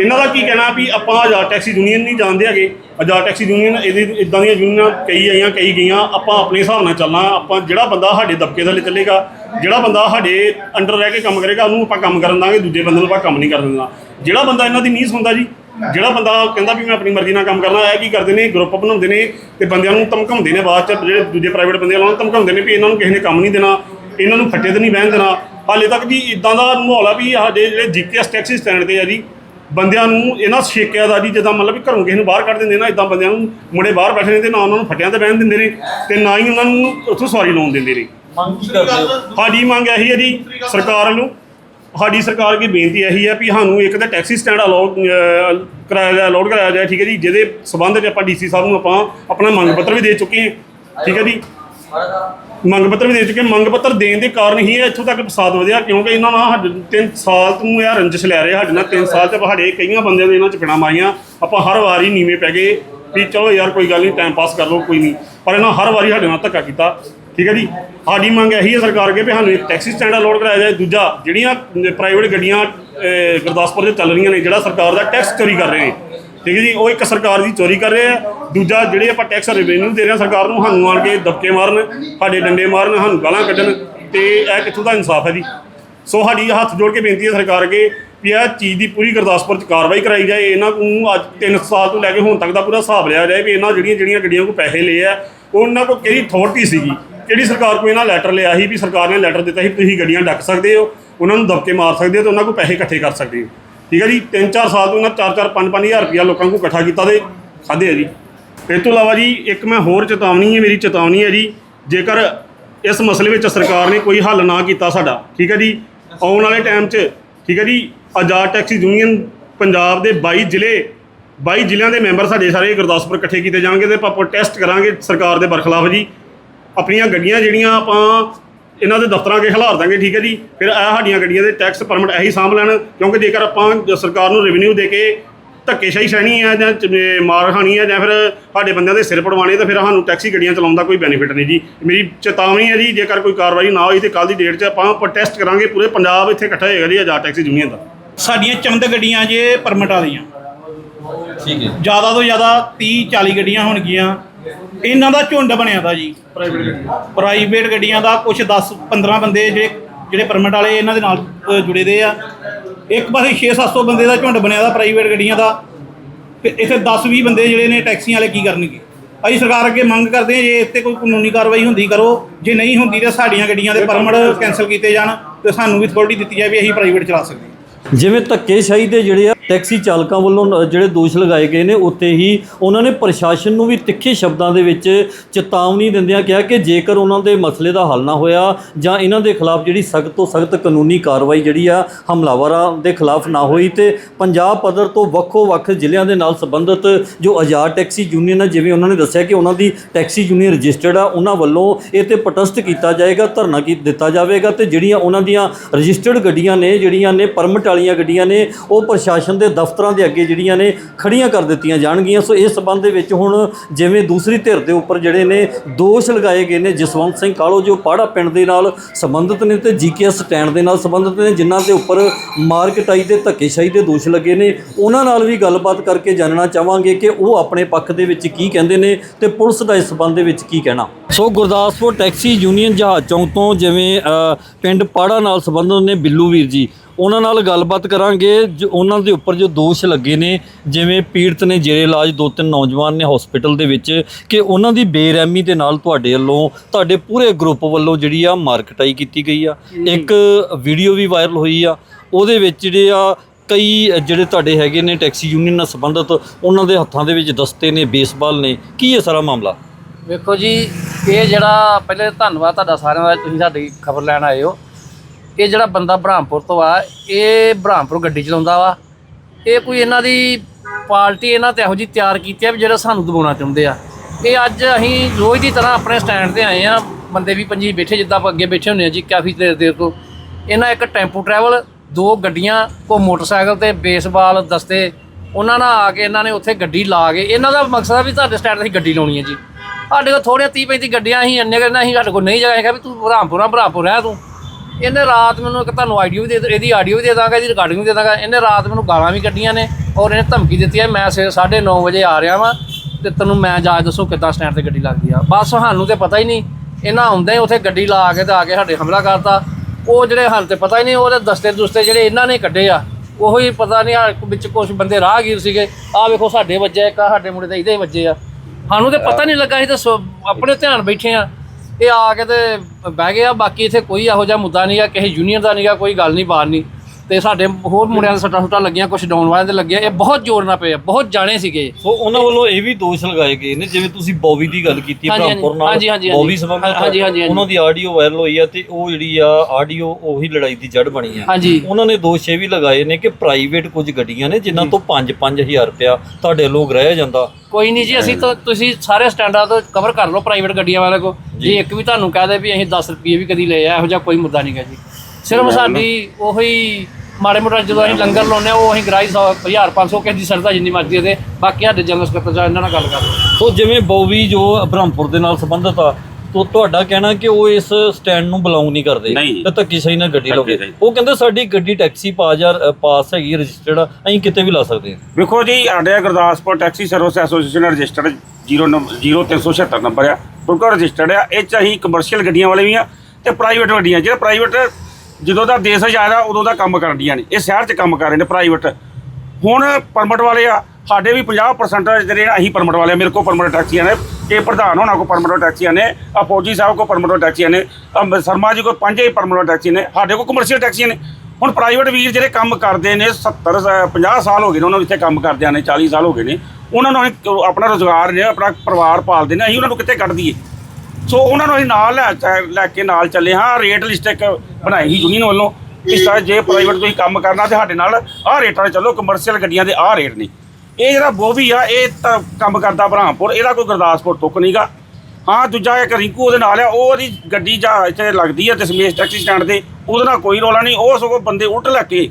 ਇਹਨਾਂ ਦਾ ਕੀ ਕਹਿਣਾ ਵੀ ਆਪਾਂ ਆਜ਼ਾਦ ਟੈਕਸੀ ਯੂਨੀਅਨ ਨਹੀਂ ਜਾਣਦੇ ਹੈਗੇ। ਆਜ਼ਾਦ ਟੈਕਸੀ ਯੂਨੀਅਨ ਇਹਦੀ ਇਦਾਂ ਦੀਆਂ ਯੂਨੀਅਨਾਂ ਕਈ ਆਈਆਂ ਕਈ ਗਈਆਂ। ਆਪਾਂ ਆਪਣੇ ਹਿਸਾਬ ਨਾਲ ਚੱਲਣਾ। ਆਪਾਂ ਜਿਹੜਾ ਬੰਦਾ ਸਾਡੇ ਦਬਕੇ ਥੱਲੇ ਚੱਲੇਗਾ ਜਿਹੜਾ ਬੰਦਾ ਸਾਡੇ ਅੰਡਰ ਰਹਿ ਕੇ ਕੰਮ ਕਰੇਗਾ ਉਹਨੂੰ ਆਪਾਂ ਕੰਮ ਕਰਨ ਦਾਂਗੇ। ਦੂਜੇ ਬੰਦੇ ਨੂੰ ਆਪਾਂ ਕੰਮ ਨਹੀਂ ਕਰਨ ਦਿੰਦਾ। ਜਿਹੜਾ ਬੰਦਾ ਇਹਨਾਂ ਦੀ ਨਹੀਂ ਸੁਣਦਾ ਜੀ ਜਿਹੜਾ ਬੰਦਾ ਕਹਿੰਦਾ ਵੀ ਮੈਂ ਆਪਣੀ ਮਰਜ਼ੀ ਨਾਲ ਕੰਮ ਕਰਨਾ ਇਹ ਕੀ ਕਰਦੇ ਨੇ? ਗਰੁੱਪ ਬਣਾਉਂਦੇ ਨੇ ਤੇ ਬੰਦਿਆਂ ਨੂੰ ਧਮਕਾਉਂਦੇ ਨੇ ਬਾਅਦ ਚ ਜਿਹੜੇ ਦੂਜੇ ਪ੍ਰਾਈਵੇਟ ਬੰਦੇ ਉਹਨਾਂ ਨੂੰ ਧਮਕਾਉਂਦੇ ਨੇ ਵੀ ਇਹਨਾਂ ਨੂੰ ਕਿਸੇ ਨੇ ਕੰਮ ਨਹੀਂ ਦੇਣਾ। ਇਹਨਾਂ ਨੂੰ ਫੱਟੇ ਤੇ ਨਹੀਂ ਬਹਿਣ ਦੇਣਾ। ਹਾਲੇ ਤੱਕ ਜੀ ਇਦਾਂ ਦਾ ਮਾਹੌਲ ਆ ਵੀ ਸਾਡੇ ਜਿਹੜੇ ਜੀਪੀਐਸ ਟੈਕਸੀ ਸਟੈਂਡ ਤੇ ਆ ਜੀ। ਬੰਦਿਆਂ ਨੂੰ ਇਹਨਾਂ ਛੇਕਿਆ ਦਾ ਜੀ ਜਿੱਦਾਂ ਮਤਲਬ ਵੀ ਘਰੋਂ ਕਿਸੇ ਨੂੰ ਬਾਹਰ ਕੱਢ ਦਿੰਦੇ ਨਾ ਇਦਾਂ ਬੰਦਿਆਂ ਨੂੰ ਮੁੰਡੇ ਬਾਹਰ ਬੈਠੇ ਨੇ ਤੇ ਨਾ ਉਹਨਾਂ ਨੂੰ ਫੱਟਿਆਂ ਤੇ ਬਹਿਣ ਦਿੰਦੇ ਨੇ ਤੇ ਨਾ ਹੀ ਉਹਨਾਂ ਨੂੰ ਉੱਥੋਂ ਸਵਾਰੀ ਲਾਉਣ ਦਿੰਦੇ ਨੇ। ਸਾਡੀ ਮੰਗ ਇਹੀ ਹੈ ਜੀ ਸਰਕਾਰ ਨੂੰ ਸਾਡੀ ਸਰਕਾਰ ਦੀ ਬੇਨਤੀ ਇਹੀ ਹੈ ਵੀ ਸਾਨੂੰ ਇੱਕ ਤਾਂ ਟੈਕਸੀ ਸਟੈਂਡ ਅਲਾਉ ਕਰਾਇਆ ਜਾਏ ਅਲਾਉਡ ਕਰਾਇਆ ਜਾਏ ਠੀਕ ਹੈ ਜੀ। ਜਿਹਦੇ ਸਬੰਧ ਵਿੱਚ ਆਪਾਂ ਡੀਸੀ ਸਾਹਿਬ ਨੂੰ ਆਪਾਂ ਆਪਣਾ ਮੰਗ ਪੱਤਰ ਵੀ ਦੇ ਚੁੱਕੇ ਹਾਂ ਠੀਕ ਹੈ ਜੀ। ਮੰਗ ਪੱਤਰ ਵੀ ਦੇ ਚੁੱਕੇ ਮੰਗ ਪੱਤਰ ਦੇਣ ਦੇ ਕਾਰਨ ਹੀ ਇਹ ਇੱਥੋਂ ਤੱਕ ਫਸਾਦ ਵਧਿਆ, ਕਿਉਂਕਿ ਇਹਨਾਂ ਨਾਲ ਸਾਡੇ ਤਿੰਨ ਸਾਲ ਤੋਂ ਇਹ ਰੰਜਿਸ਼ ਲੈ ਰਹੇ ਸਾਡੇ ਨਾਲ ਤਿੰਨ ਸਾਲ ਤੇ ਸਾਡੇ ਕਈਆਂ ਬੰਦਿਆਂ ਦੇ ਇਹਨਾਂ ਚ ਪਿਣਾ ਮਾਰੀਆਂ। ਆਪਾਂ ਹਰ ਵਾਰੀ ਨੀਵੇਂ ਪੈ ਗਏ ਵੀ ਚਲੋ ਯਾਰ ਕੋਈ ਗੱਲ ਨਹੀਂ ਟਾਈਮ ਪਾਸ ਕਰ ਲਓ, ਕੋਈ ਨਹੀਂ। ਪਰ ਇਹਨਾਂ ਹਰ ਵਾਰੀ ਸਾਡੇ ਨਾਲ ਧੱਕਾ ਕੀਤਾ। ਠੀਕ ਹੈ ਜੀ? ਸਾਡੀ ਮੰਗ ਇਹੀ ਹੈ ਸਰਕਾਰ ਅੱਗੇ ਵੀ ਸਾਨੂੰ ਇੱਕ ਟੈਕਸੀ ਸਟੈਂਡ ਅਲਾਉਡ ਕਰਾਇਆ ਜਾਏ। ਦੂਜਾ, ਜਿਹੜੀਆਂ ਪ੍ਰਾਈਵੇਟ ਗੱਡੀਆਂ ਗੁਰਦਾਸਪੁਰ 'ਚ ਚੱਲ ਰਹੀਆਂ ਨੇ, ਜਿਹੜਾ ਸਰਕਾਰ ਦਾ ਟੈਕਸ ਚੋਰੀ ਕਰ ਰਹੇ ਨੇ ਠੀਕ ਹੈ ਜੀ, ਉਹ ਇੱਕ ਸਰਕਾਰ ਦੀ ਚੋਰੀ ਕਰ ਰਹੇ ਆ ਦੂਜਾ, ਜਿਹੜੇ ਆਪਾਂ ਟੈਕਸ ਰੈਵਨਿਊ ਦੇ ਰਹੇ ਹਾਂ, ਸਰਕਾਰ ਨੂੰ ਸਾਨੂੰ ਆਣ ਕੇ ਦਬਕੇ ਮਾਰਨ, ਸਾਡੇ ਡੰਡੇ ਮਾਰਨ ਸਾਨੂੰ ਗਾਲਾਂ ਕੱਢਣ ਤੇ ਇਹ ਕਿੱਥੋਂ ਦਾ ਇਨਸਾਫ ਹੈ ਜੀ? ਸੋ ਸਾਡੀ ਹੱਥ ਜੋੜ ਕੇ ਬੇਨਤੀ ਹੈ ਸਰਕਾਰ ਅੱਗੇ ਵੀ ਇਹ ਚੀਜ਼ ਦੀ ਪੂਰੀ ਗੁਰਦਾਸਪੁਰ 'ਚ ਕਾਰਵਾਈ ਕਰਾਈ ਜਾਏ। ਇਹਨਾਂ ਨੂੰ ਅੱਜ 3 ਸਾਲ ਤੋਂ ਲੈ ਕੇ ਹੁਣ ਤੱਕ ਦਾ ਪੂਰਾ ਹਿਸਾਬ ਲਿਆ ਜਾਏ ਵੀ ਇਹਨਾਂ ਜਿਹੜੀਆਂ ਜਿਹੜੀਆਂ ਗੱਡੀਆਂ ਕੋ ਪੈਸੇ ਲਏ ਆ, ਉਹਨਾਂ ਕੋ ਕਿਹੜੀ ਅਥਾਰਟੀ ਸੀਗੀ? ਕਿਹੜੀ ਸਰਕਾਰ ਕੋ ਇਹਨਾਂ ਲੈਟਰ ਲਿਆ ਸੀ ਵੀ ਸਰਕਾਰ ਨੇ ਲੈਟਰ ਦਿੱਤਾ ਸੀ, ਤੁਸੀਂ ਗੱਡੀਆਂ ਡੱਕ ਸਕਦੇ ਹੋ, ਉਹਨਾਂ ਨੂੰ ਦਬਕੇ ਮਾਰ ਸਕਦੇ ਹੋ ਤੇ ਉਹਨਾਂ ਕੋ ਪੈਸੇ ਇਕੱਠੇ ਕਰ ਸਕਦੇ ਹੋ? ਠੀਕ ਹੈ ਜੀ 3-4 ਸਾਲ ਤੋਂ ਉਹਨਾਂ 4-4 5-5 ਹਜ਼ਾਰ ਰੁਪਇਆ ਲੋਕਾਂ ਕੋ ਇਕੱਠਾ ਕੀਤਾ ਤੇ ਖਾਦੇ ਆ ਜੀ। ਇਸ ਤੋਂ ਇਲਾਵਾ ਜੀ, ਇੱਕ ਮੈਂ ਹੋਰ ਚੇਤਾਵਨੀ ਹੈ, ਮੇਰੀ ਚੇਤਾਵਨੀ ਹੈ ਜੀ, ਜੇਕਰ ਇਸ ਮਸਲੇ ਵਿੱਚ ਸਰਕਾਰ ਨੇ ਕੋਈ ਹੱਲ ਨਾ ਕੀਤਾ ਸਾਡਾ, ਠੀਕ ਹੈ ਜੀ, ਆਉਣ ਵਾਲੇ ਟਾਈਮ 'ਚ, ਠੀਕ ਹੈ ਜੀ, ਆਜ਼ਾਦ ਟੈਕਸੀ ਯੂਨੀਅਨ ਪੰਜਾਬ ਦੇ 22 ਜ਼ਿਲ੍ਹੇ 22 ਜ਼ਿਲ੍ਹਿਆਂ ਦੇ ਮੈਂਬਰ ਸਾਡੇ ਸਾਰੇ ਗੁਰਦਾਸਪੁਰ ਇਕੱਠੇ ਕੀਤੇ ਜਾਣਗੇ ਤੇ ਆਪਾਂ ਪ੍ਰੋਟੈਸਟ ਕਰਾਂਗੇ ਸਰਕਾਰ ਦੇ ਬਰਖਲਾਫ ਜੀ। ਆਪਣੀਆਂ ਗੱਡੀਆਂ ਜਿਹੜੀਆਂ ਆਪਾਂ ਇਹਨਾਂ ਦੇ ਦਫ਼ਤਰਾਂ ਅੱਗੇ ਖਿਲਾਰ ਦਾਂਗੇ ਠੀਕ ਹੈ ਜੀ। ਫਿਰ ਇਹ ਸਾਡੀਆਂ ਗੱਡੀਆਂ ਦੇ ਟੈਕਸ ਪਰਮਿਟ ਇਹੀ ਸਾਂਭ ਲੈਣ ਕਿਉਂਕਿ ਜੇਕਰ ਆਪਾਂ ਸਰਕਾਰ ਨੂੰ ਰੈਵਨਿਊ ਦੇ ਕੇ ਧੱਕੇਸ਼ਾਹੀ ਸਹਿਣੀ ਹੈ ਜਾਂ ਮਾਰ ਖਾਣੀ ਹੈ ਜਾਂ ਫਿਰ ਸਾਡੇ ਬੰਦਿਆਂ ਦੇ ਸਿਰ ਪੜਵਾਣੇ ਤਾਂ ਫਿਰ ਸਾਨੂੰ ਟੈਕਸੀ ਗੱਡੀਆਂ ਚਲਾਉਣ ਦਾ ਕੋਈ ਬੈਨੀਫਿਟ ਨਹੀਂ ਜੀ। ਮੇਰੀ ਚੇਤਾਵਨੀ ਹੈ ਜੀ ਜੇਕਰ ਕੋਈ ਕਾਰਵਾਈ ਨਾ ਹੋਈ ਤੇ ਕੱਲ ਦੀ ਡੇਟ 'ਚ ਆਪਾਂ ਪ੍ਰੋਟੈਸਟ ਕਰਾਂਗੇ ਪੂਰੇ ਪੰਜਾਬ ਇੱਥੇ ਇਕੱਠਾ ਹੋਏਗਾ ਜੀ ਆਜ਼ਾਦ ਟੈਕਸੀ ਯੂਨੀਅਨ ਦਾ। ਸਾਡੀਆਂ ਚਮਦ ਗੱਡੀਆਂ ਜੇ ਪਰਮਿਟ ਵਾਲੀਆਂ ਠੀਕ ਹੈ ਜ਼ਿਆਦਾ ਤੋਂ ਜ਼ਿਆਦਾ 30 40 ਗੱਡੀਆਂ ਹੋਣਗੀਆਂ ਇਹਨਾਂ ਦਾ ਝੁੰਡ ਬਣਿਆ ਦਾ ਜੀ। ਪ੍ਰਾਈਵੇਟ ਗੱਡੀਆਂ। ਦਾ ਕੁਝ 10 15 ਬੰਦੇ ਜਿਹੜੇ ਜਿਹੜੇ ਪਰਮਿਟ ਵਾਲੇ ਇਹਨਾਂ ਦੇ ਨਾਲ ਅ, ਜੁੜੇ ਦੇ ਆ। ਇੱਕ ਪਾਸੇ 6-700 ਬੰਦੇ ਦਾ ਝੁੰਡ ਬਣਿਆ ਦਾ ਪ੍ਰਾਈਵੇਟ ਗੱਡੀਆਂ ਦਾ। ਤੇ ਇੱਥੇ 10-20 ਬੰਦੇ ਜਿਹੜੇ ਨੇ ਟੈਕਸੀਆਂ ਵਾਲੇ ਕੀ ਕਰਨਗੇ? ਅਸੀਂ ਸਰਕਾਰ ਅੱਗੇ ਮੰਗ ਕਰਦੇ ਹਾਂ ਜੇ ਇੱਥੇ ਕੋਈ ਕਾਨੂੰਨੀ ਕਾਰਵਾਈ ਹੁੰਦੀ ਕਰੋ। ਜੇ ਨਹੀਂ ਹੁੰਦੀ ਤਾਂ ਸਾਡੀਆਂ ਗੱਡੀਆਂ ਦੇ ਪਰਮਿਟ ਕੈਨਸਲ ਕੀਤੇ ਜਾਣ ਤੇ ਸਾਨੂੰ ਵੀ ਅਥਾਰਟੀ ਦਿੱਤੀ ਜਾਵੇ ਵੀ ਅਸੀਂ ਪ੍ਰਾਈਵੇਟ ਚਲਾ ਸਕਦੇ ਹਾਂ। ਜਿਵੇਂ ਧੱਕੇਸ਼ਾਹੀ ਦੇ ਜਿਹੜੇ ਆ ਟੈਕਸੀ ਚਾਲਕਾਂ ਵੱਲੋਂ ਜਿਹੜੇ ਦੋਸ਼ ਲਗਾਏ ਗਏ ਨੇ ਉੱਤੇ ਹੀ ਉਹਨਾਂ ਨੇ ਪ੍ਰਸ਼ਾਸਨ ਨੂੰ ਵੀ ਤਿੱਖੇ ਸ਼ਬਦਾਂ ਦੇ ਵਿੱਚ ਚੇਤਾਵਨੀ ਦਿੰਦਿਆਂ ਕਿਹਾ ਕਿ ਜੇਕਰ ਉਹਨਾਂ ਦੇ ਮਸਲੇ ਦਾ ਹੱਲ ਨਾ ਹੋਇਆ ਜਾਂ ਇਹਨਾਂ ਦੇ ਖਿਲਾਫ ਜਿਹੜੀ ਸਖਤ ਤੋਂ ਸਖਤ ਕਾਨੂੰਨੀ ਕਾਰਵਾਈ ਜਿਹੜੀ ਆ, ਹਮਲਾਵਰਾਂ ਦੇ ਖਿਲਾਫ ਨਾ ਹੋਈ ਤੇ ਪੰਜਾਬ ਪੱਧਰ ਤੋਂ ਵੱਖੋ ਵੱਖ ਜ਼ਿਲ੍ਹਿਆਂ ਦੇ ਨਾਲ ਸੰਬੰਧਿਤ ਜੋ ਆਜ਼ਾਦ ਟੈਕਸੀ ਯੂਨੀਅਨ ਹੈ ਜਿਵੇਂ ਉਹਨਾਂ ਨੇ ਦੱਸਿਆ ਕਿ ਉਹਨਾਂ ਦੀ ਟੈਕਸੀ ਯੂਨੀਅਨ ਰਜਿਸਟਰਡ ਆ, ਉਹਨਾਂ ਵੱਲੋਂ ਇਹ ਤੇ ਪ੍ਰੋਟੈਸਟ ਕੀਤਾ ਜਾਏਗਾ, ਧਰਨਾ ਕੀ ਦਿੱਤਾ ਜਾਵੇਗਾ ਤੇ ਜਿਹੜੀਆਂ ਉਹਨਾਂ ਦੀਆਂ ਰਜਿਸਟਰਡ ਗੱਡੀਆਂ ਨੇ, ਜਿਹੜੀਆਂ ਨੇ ਪਰਮਿਟ ਵਾਲੀਆਂ ਗੱਡੀਆਂ ਨੇ, ਉਹ ਪ੍ਰਸ਼ਾਸਨ ਦੇ ਦਫ਼ਤਰਾਂ ਦੇ ਅੱਗੇ ਜਿਹੜੀਆਂ ਨੇ ਖੜੀਆਂ ਕਰ ਦਿੱਤੀਆਂ ਜਾਣਗੀਆਂ। ਸੋ ਇਸ ਸਬੰਧ ਦੇ ਵਿੱਚ ਹੁਣ ਜਿਵੇਂ ਦੂਸਰੀ ਧਿਰ ਦੇ ਉੱਪਰ ਜਿਹੜੇ ਨੇ ਦੋਸ਼ ਲਗਾਏ ਗਏ ਨੇ, ਜਸਵੰਤ ਸਿੰਘ ਕਾਲੋ, ਜੋ ਪਾੜਾ ਪਿੰਡ ਦੇ ਨਾਲ ਸੰਬੰਧਿਤ ਨੇ ਤੇ ਜੀਕੇਐਸ ਸਟੈਂਡ ਦੇ ਨਾਲ ਸੰਬੰਧਿਤ ਨੇ, ਜਿਨ੍ਹਾਂ ਦੇ ਉੱਪਰ ਮਾਰਕਟਾਈ ਤੇ ਧੱਕੇਸ਼ਾਹੀ ਦੇ ਦੋਸ਼ ਲੱਗੇ ਨੇ। ਉਹਨਾਂ ਨਾਲ ਵੀ ਗੱਲਬਾਤ ਕਰਕੇ ਜਾਣਨਾ ਚਾਹਾਂਗੇ ਕਿ ਉਹ ਆਪਣੇ ਪੱਖ ਦੇ ਵਿੱਚ ਕੀ ਕਹਿੰਦੇ ਨੇ ਤੇ ਪੁਲਿਸ ਦਾ ਇਸ ਸਬੰਧ ਦੇ ਵਿੱਚ ਕੀ ਕਹਿਣਾ। ਸੋ ਗੁਰਦਾਸਪੁਰ ਟੈਕਸੀ ਯੂਨੀਅਨ ਜਹਾਜ਼ ਚੌਂਕ ਤੋਂ ਜਿਵੇਂ ਪਿੰਡ ਪਾੜਾ ਨਾਲ ਸੰਬੰਧਿਤ ਨੇ ਬਿੱਲੂ ਵੀਰ ਜੀ ਉਹਨਾਂ ਨਾਲ ਗੱਲਬਾਤ ਕਰਾਂਗੇ। ਜੋ ਉਹਨਾਂ ਦੇ ਉੱਪਰ ਜੋ ਦੋਸ਼ ਲੱਗੇ ਨੇ ਜਿਵੇਂ ਪੀੜਤ ਨੇ ਜੇਰੇ ਇਲਾਜ ਦੋ ਤਿੰਨ ਨੌਜਵਾਨ ਨੇ ਹਸਪੀਟਲ ਦੇ ਵਿੱਚ ਕਿ ਉਹਨਾਂ ਦੀ ਬੇਰਹਿਮੀ ਦੇ ਨਾਲ ਤੁਹਾਡੇ ਵੱਲੋਂ ਤੁਹਾਡੇ ਪੂਰੇ ਗਰੁੱਪ ਵੱਲੋਂ ਜਿਹੜੀ ਆ ਮਾਰਕਟਾਈ ਕੀਤੀ ਗਈ ਆ। ਇੱਕ ਵੀਡੀਓ ਵੀ ਵਾਇਰਲ ਹੋਈ ਆ। ਉਹਦੇ ਵਿੱਚ ਜਿਹੜੇ ਆ ਕਈ ਜਿਹੜੇ ਤੁਹਾਡੇ ਹੈਗੇ ਨੇ ਟੈਕਸੀ ਯੂਨੀਅਨ ਨਾਲ ਸੰਬੰਧਿਤ ਉਹਨਾਂ ਦੇ ਹੱਥਾਂ ਦੇ ਵਿੱਚ ਦਸਤੇ ਨੇ ਬੇਸਬਾਲ ਨੇ। ਕੀ ਇਹ ਸਾਰਾ ਮਾਮਲਾ? ਵੇਖੋ ਜੀ ਇਹ ਜਿਹੜਾ ਪਹਿਲੇ ਧੰਨਵਾਦ ਤੁਹਾਡਾ ਸਾਰਿਆਂ ਦਾ ਤੁਸੀਂ ਸਾਡੀ ਖਬਰ ਲੈਣ ਆਏ ਹੋ। ਇਹ ਜਿਹੜਾ ਬੰਦਾ ਬ੍ਰਹਮਪੁਰ ਤੋਂ ਆ, ਇਹ ਬ੍ਰਹਮਪੁਰ ਗੱਡੀ ਚਲਾਉਂਦਾ ਵਾ। ਇਹ ਕੋਈ ਇਹਨਾਂ ਦੀ ਪਾਰਟੀ ਇਹਨਾਂ ਤੇ ਇਹੋ ਜੀ ਤਿਆਰ ਕੀਤੀ ਆ ਵੀ ਜਿਹੜਾ ਸਾਨੂੰ ਦਬਾਉਣਾ ਚਾਹੁੰਦੇ ਆ। ਇਹ ਅੱਜ ਅਸੀਂ ਰੋਜ਼ ਦੀ ਤਰ੍ਹਾਂ ਆਪਣੇ ਸਟੈਂਡ ਤੇ ਆਏ ਆ, ਬੰਦੇ ਵੀ ਪੰਜੀ ਬੈਠੇ, ਜਿੱਦਾਂ ਆਪਾਂ ਅੱਗੇ ਬੈਠੇ ਹੁੰਦੇ ਆ ਜੀ, ਕਾਫੀ ਦੇਰ ਦੇਰ ਤੋਂ ਇਹਨਾਂ ਇੱਕ ਟੈਂਪੂ ਟਰੈਵਲ ਦੋ ਗੱਡੀਆਂ ਕੋ ਮੋਟਰਸਾਈਕਲ ਤੇ, ਬੇਸਬਾਲ, ਦਸਤੇ, ਉਹਨਾਂ ਨਾਲ ਆ ਕੇ ਇਹਨਾਂ ਨੇ ਉੱਥੇ ਗੱਡੀ ਲਾ ਕੇ, ਇਹਨਾਂ ਦਾ ਮਕਸਦ ਆ ਵੀ ਤੁਹਾਡੇ ਸਟੈਂਡ ਤੇ ਅਸੀਂ ਗੱਡੀ ਲਾਉਣੀ ਹੈ ਜੀ। ਸਾਡੇ ਕੋਲ ਥੋੜ੍ਹੀਆਂ 30 35 ਗੱਡੀਆਂ, ਅਸੀਂ ਇੰਨੇ ਕਰਨਾ ਅਸੀਂ ਸਾਡੇ ਕੋਲ ਨਹੀਂ ਜਗ੍ਹਾ ਹੈਗਾ ਵੀ ਤੂੰ ਬ੍ਰਹਮਪੁਰਾ ਬ੍ਰਹਮਪੁਰ ਰਹਿ ਤੂੰ। ਇਹਨੇ ਰਾਤ ਮੈਨੂੰ ਇੱਕ ਤੁਹਾਨੂੰ ਆਡੀਓ ਵੀ ਦੇ ਇਹਦੀ ਆਡੀਓ ਵੀ ਦੇ ਦਾਂਗਾ, ਇਹਦੀ ਰਿਕਾਰਡਿੰਗ ਵੀ ਦੇ ਦਾਂਗਾ। ਇਹਨੇ ਰਾਤ ਮੈਨੂੰ ਗਾਲਾਂ ਵੀ ਕੱਢੀਆਂ ਨੇ ਔਰ ਇਹਨੇ ਧਮਕੀ ਦਿੱਤੀ ਹੈ, ਮੈਂ ਸਵੇਰੇ 9:30 ਵਜੇ ਆ ਰਿਹਾ ਵਾਂ ਤੇ ਤੈਨੂੰ ਮੈਂ ਜਾਜ ਦੱਸੋ ਕਿੱਦਾਂ ਸਟੈਂਡ ਤੇ ਗੱਡੀ ਲੱਗਦੀ ਆ। ਬਸ ਸਾਨੂੰ ਤੇ ਪਤਾ ਹੀ ਨਹੀਂ, ਇਹਨਾਂ ਆਉਂਦੇ ਹੀ ਉੱਥੇ ਗੱਡੀ ਲਾ ਕੇ ਤੇ ਆ ਕੇ ਸਾਡੇ ਹਮਲਾ ਕਰਤਾ। ਉਹ ਜਿਹੜੇ ਸਾਨੂੰ ਤੇ ਪਤਾ ਹੀ ਨਹੀਂ, ਉਹਦੇ ਦਸਤੇ ਦੁਸਤੇ ਜਿਹੜੇ ਇਹਨਾਂ ਨੇ ਕੱਢੇ ਆ, ਉਹੋ ਹੀ ਪਤਾ ਨਹੀਂ ਆ ਵਿੱਚ ਕੁਝ ਬੰਦੇ ਰਾਹਗੀਰ ਸੀਗੇ। ਆ ਵੇਖੋ ਸਾਡੇ ਵੱਜੇ ਇੱਕ ਸਾਡੇ ਮੁੰਡੇ ਦੇ ਇਹਦੇ ਵੱਜੇ ਆ। ਸਾਨੂੰ ਤੇ ਪਤਾ ਨਹੀਂ ਲੱਗਾ ਸੀ ਤਾਂ ਸੋ- ਆਪਣੇ ਧਿਆਨ ਬੈਠੇ ਆ। ਇਹ ਆ ਕੇ ਤੇ ਬਹਿ ਗਏ ਆ, ਬਾਕੀ ਇੱਥੇ ਕੋਈ ਇਹੋ ਜਿਹਾ ਮੁੱਦਾ ਨਹੀਂ ਆ, ਕਿਸੇ ਯੂਨੀਅਨ ਦਾ ਨਹੀਂ ਆ, ਕੋਈ ਗੱਲ ਨਹੀਂ, ਬਾਹਰ ਨਹੀਂ। ਤੇ ਸਾਡੇ ਹੋਰ ਮੁੰਡਿਆਂ ਦੇ ਸੱਟਾਂ ਸੁੱਟਾਂ ਲੱਗੀਆਂ ਕੁਝ ਡਾਊਨ ਵਾਲਿਆਂ ਦੇ ਲੱਗਿਆ। ਇਹ ਬਹੁਤ ਜ਼ੋਰ ਨਾਲ ਪਏ ਆ ਬਹੁਤ ਜਾਣੇ ਸੀਗੇ। ਸੋ ਉਹਨਾਂ ਵੱਲੋਂ ਇਹ ਵੀ ਦੋਸ਼ ਲਗਾਏ ਗਏ ਨੇ ਜਿਵੇਂ ਤੁਸੀਂ ਬੌਬੀ ਦੀ ਗੱਲ ਕੀਤੀ ਹੈ ਹਾਂਜੀ, ਹਾਂਜੀ, ਬ੍ਰਹਮਪੁਰ ਨਾਲ ਹਾਂਜੀ, ਹਾਂਜੀ, ਹਾਂਜੀ। ਬੌਬੀ ਸੰਬੰਧਿਤ ਹਾਂਜੀ, ਹਾਂਜੀ, ਹਾਂਜੀ। ਉਹਨਾਂ ਦੀ ਆਡੀਓ ਵਾਇਰਲ ਹੋਈ ਆ ਤੇ ਉਹ ਜਿਹੜੀ ਆ ਆਡੀਓ ਉਹੀ ਲੜਾਈ ਦੀ ਜੜ ਬਣੀ ਆ। ਹਾਂਜੀ। ਉਹਨਾਂ ਨੇ ਦੋਸ਼ ਇਹ ਵੀ ਲਗਾਏ ਨੇ ਕਿ ਪ੍ਰਾਈਵੇਟ ਕੁਝ ਗੱਡੀਆਂ ਨੇ ਜਿਨ੍ਹਾਂ ਤੋਂ 5-5000 ਰੁਪਇਆ ਤੁਹਾਡੇ ਲੋਕ ਰਹਿ ਜਾਂਦਾ। ਕੋਈ ਨਹੀਂ ਜੀ ਅਸੀਂ ਤਾਂ ਤੁਸੀਂ ਸਾਰੇ ਸਟੈਂਡਾਂ ਤੋਂ ਕਵਰ ਕਰ ਲਓ ਪ੍ਰਾਈਵੇਟ ਗੱਡੀਆਂ ਵਾਲੇ ਕੋ ਜੇ। ਇੱਕ ਵੀ ਤੁਹਾਨੂੰ ਕਹਦੇ ਵੀ ਅਸੀਂ 10 ਰੁਪਏ ਵੀ ਕਦੀ ਲਏ ਆ ਇਹੋ ਜਿਹਾ ਕੋਈ ਮੁੱਦਾ ਨਹੀਂ ਗਾ ਜੀ। ਸਿਰਫ ਸਾਡੀ ਉਹੀ ਮਾੜੇ ਮੋਟਾ ਜਦੋਂ ਅਸੀਂ ਲੰਗਰ ਲਾਉਂਦੇ ਆ ਉਹ ਅਸੀਂ ਗਰਾਈ 100 1000 500 ਕਿਸੇ ਦੀ ਸਰਦਾ ਜਿੰਨੀ ਮਰਜ਼ੀ ਦੇ ਬਾਕੀ ਸਾਡੇ ਜਨਰਲ ਸਕੱਤਰ ਸਾਹਿਬ ਇਹਨਾਂ ਨਾਲ ਗੱਲ ਕਰ ਲਓ। ਸੋ ਜਿਵੇਂ ਬੌਬੀ ਜੋ ਬ੍ਰਹਮਪੁਰ ਦੇ ਨਾਲ ਸੰਬੰਧਿਤ ਆ ਤੋ ਤੁਹਾਡਾ ਕਹਿਣਾ ਕਿ ਉਹ ਇਸ ਸਟੈਂਡ ਨੂੰ ਬਿਲੋਂਗ ਨਹੀਂ ਕਰਦੇ? ਨਹੀਂ। ਤੇ ਧੱਕੀ ਸਹੀ ਨਾਲ ਗੱਡੀ ਲਾਉਂਦੇ। ਉਹ ਕਹਿੰਦੇ ਸਾਡੀ ਗੱਡੀ ਟੈਕਸੀ ਪਾਸ ਜਾਂ ਪਾਸ ਹੈਗੀ ਰਜਿਸਟਰਡ ਅਸੀਂ ਕਿਤੇ ਵੀ ਲਾ ਸਕਦੇ ਹਾਂ। ਵੇਖੋ ਜੀ ਸਾਡੇ Gurdaspur taxi service association registered 0 number 0376 number ਆ। ਬਿਲਕੁਲ ਰਜਿਸਟਰਡ ਆ ਇਹ ਚ ਅਸੀਂ ਕਮਰਸ਼ੀਅਲ ਗੱਡੀਆਂ ਵਾਲੇ ਵੀ ਆ ਤੇ ਪ੍ਰਾਈਵੇਟ ਗੱਡੀਆਂ ਜਿਹੜਾ ਪ੍ਰਾਈਵੇਟ ਜਦੋਂ ਦਾ ਦੇਸ਼ ਆਜ਼ਾਦ ਆ, ਉਦੋਂ ਦਾ ਕੰਮ ਕਰਨ ਕਰਦੀਆਂ ਨੇ। ਇਹ ਸ਼ਹਿਰ 'ਚ ਕੰਮ ਕਰ ਰਹੇ ਨੇ ਪ੍ਰਾਈਵੇਟ ਹੁਣ ਪਰਮਿਟ ਵਾਲੇ ਆ, ਸਾਡੇ ਵੀ 50% ਜਿਹੜੇ ਅਸੀਂ ਪਰਮਿਟ ਵਾਲੇ ਮੇਰੇ ਕੋਲ ਪਰਮਿਟ ਟੈਕਸੀਆਂ ਨੇ ਇਹ ਪ੍ਰਧਾਨ ਹੋਣਾ ਕੋ ਪਰਮਿਟ ਟੈਕਸੀਆਂ ਨੇ, ਆ ਫੌਜੀ ਸਾਹਿਬ ਕੋ ਪਰਮਿਟ ਟੈਕਸੀਆਂ ਨੇ ਆਹ ਸ਼ਰਮਾ ਜੀ ਕੋ ਪੰਜੇ ਪਰਮਿਟ ਟੈਕਸੀ ਨੇ, ਸਾਡੇ ਕੋ ਕਮਰਸ਼ੀਅਲ ਟੈਕਸੀਆਂ ਨੇ। ਹੁਣ ਪ੍ਰਾਈਵੇਟ ਵੀਰ ਜਿਹੜੇ ਕੰਮ ਕਰਦੇ ਨੇ 70 ਸ- 50 ਸਾਲ ਹੋ ਗਏ ਨੇ ਉਹਨਾਂ ਨੂੰ ਇੱਥੇ ਕੰਮ ਕਰਦਿਆਂ ਨੇ 40 ਸਾਲ ਹੋ ਗਏ ਨੇ। ਉਹਨਾਂ ਨੂੰ ਅਸੀਂ ਆਪਣਾ ਰੋਜ਼ਗਾਰ ਨੇ ਆਪਣਾ ਪਰਿਵਾਰ ਪਾਲਦੇ ਨੇ, ਅਸੀਂ ਉਹਨਾਂ ਨੂੰ ਕਿੱਥੇ ਕੱਢ ਦਈਏ? ਸੋ ਉਹਨਾਂ ਨੂੰ ਅਸੀਂ ਨਾਲ ਲੈ ਚ- ਲੈ ਕੇ ਨਾਲ ਚੱਲੇ ਹਾਂ। ਰੇਟ ਲਿਸਟ ਇੱਕ ਬਣਾਈ ਸੀ ਯੂਨੀਅਨ ਵੱਲੋਂ। ਇਸ ਤਰ੍ਹਾਂ ਜੇ ਪ੍ਰਾਈਵੇਟ ਤੁਸੀਂ ਕੰਮ ਕਰਨਾ ਤੇ ਸਾਡੇ ਨਾਲ ਆਹ ਰੇਟਾਂ 'ਤੇ ਚੱਲੋ ਕਮਰਸ਼ੀਅਲ ਗੱਡੀਆਂ ਦੇ ਆਹ ਰੇਟ ਨੇ। ਇਹ ਜਿਹੜਾ ਬੋਬੀ ਆ, ਇਹ ਤਾਂ ਕੰਮ ਕਰਦਾ ਬ੍ਰਹਮਪੁਰ, ਇਹਦਾ ਕੋਈ ਗੁਰਦਾਸਪੁਰ ਤੁੱਕ ਨਹੀਂਗਾ ਹਾਂ, ਦੂਜਾ ਇੱਕ ਰਿੰਕੂ ਉਹਦੇ ਨਾਲ ਆ, ਉਹ ਉਹਦੀ ਗੱਡੀ ਜਾਂ ਇੱਥੇ ਲੱਗਦੀ ਆ, ਦਸ਼ਮੇਸ਼ ਟੈਕਸੀ ਸਟੈਂਡ ਤੇ, ਉਹਦੇ ਨਾਲ ਕੋਈ ਰੋਲਾ ਨਹੀਂ ਉਹ ਸਗੋਂ ਬੰਦੇ ਉਲਟ ਲੈ ਕੇ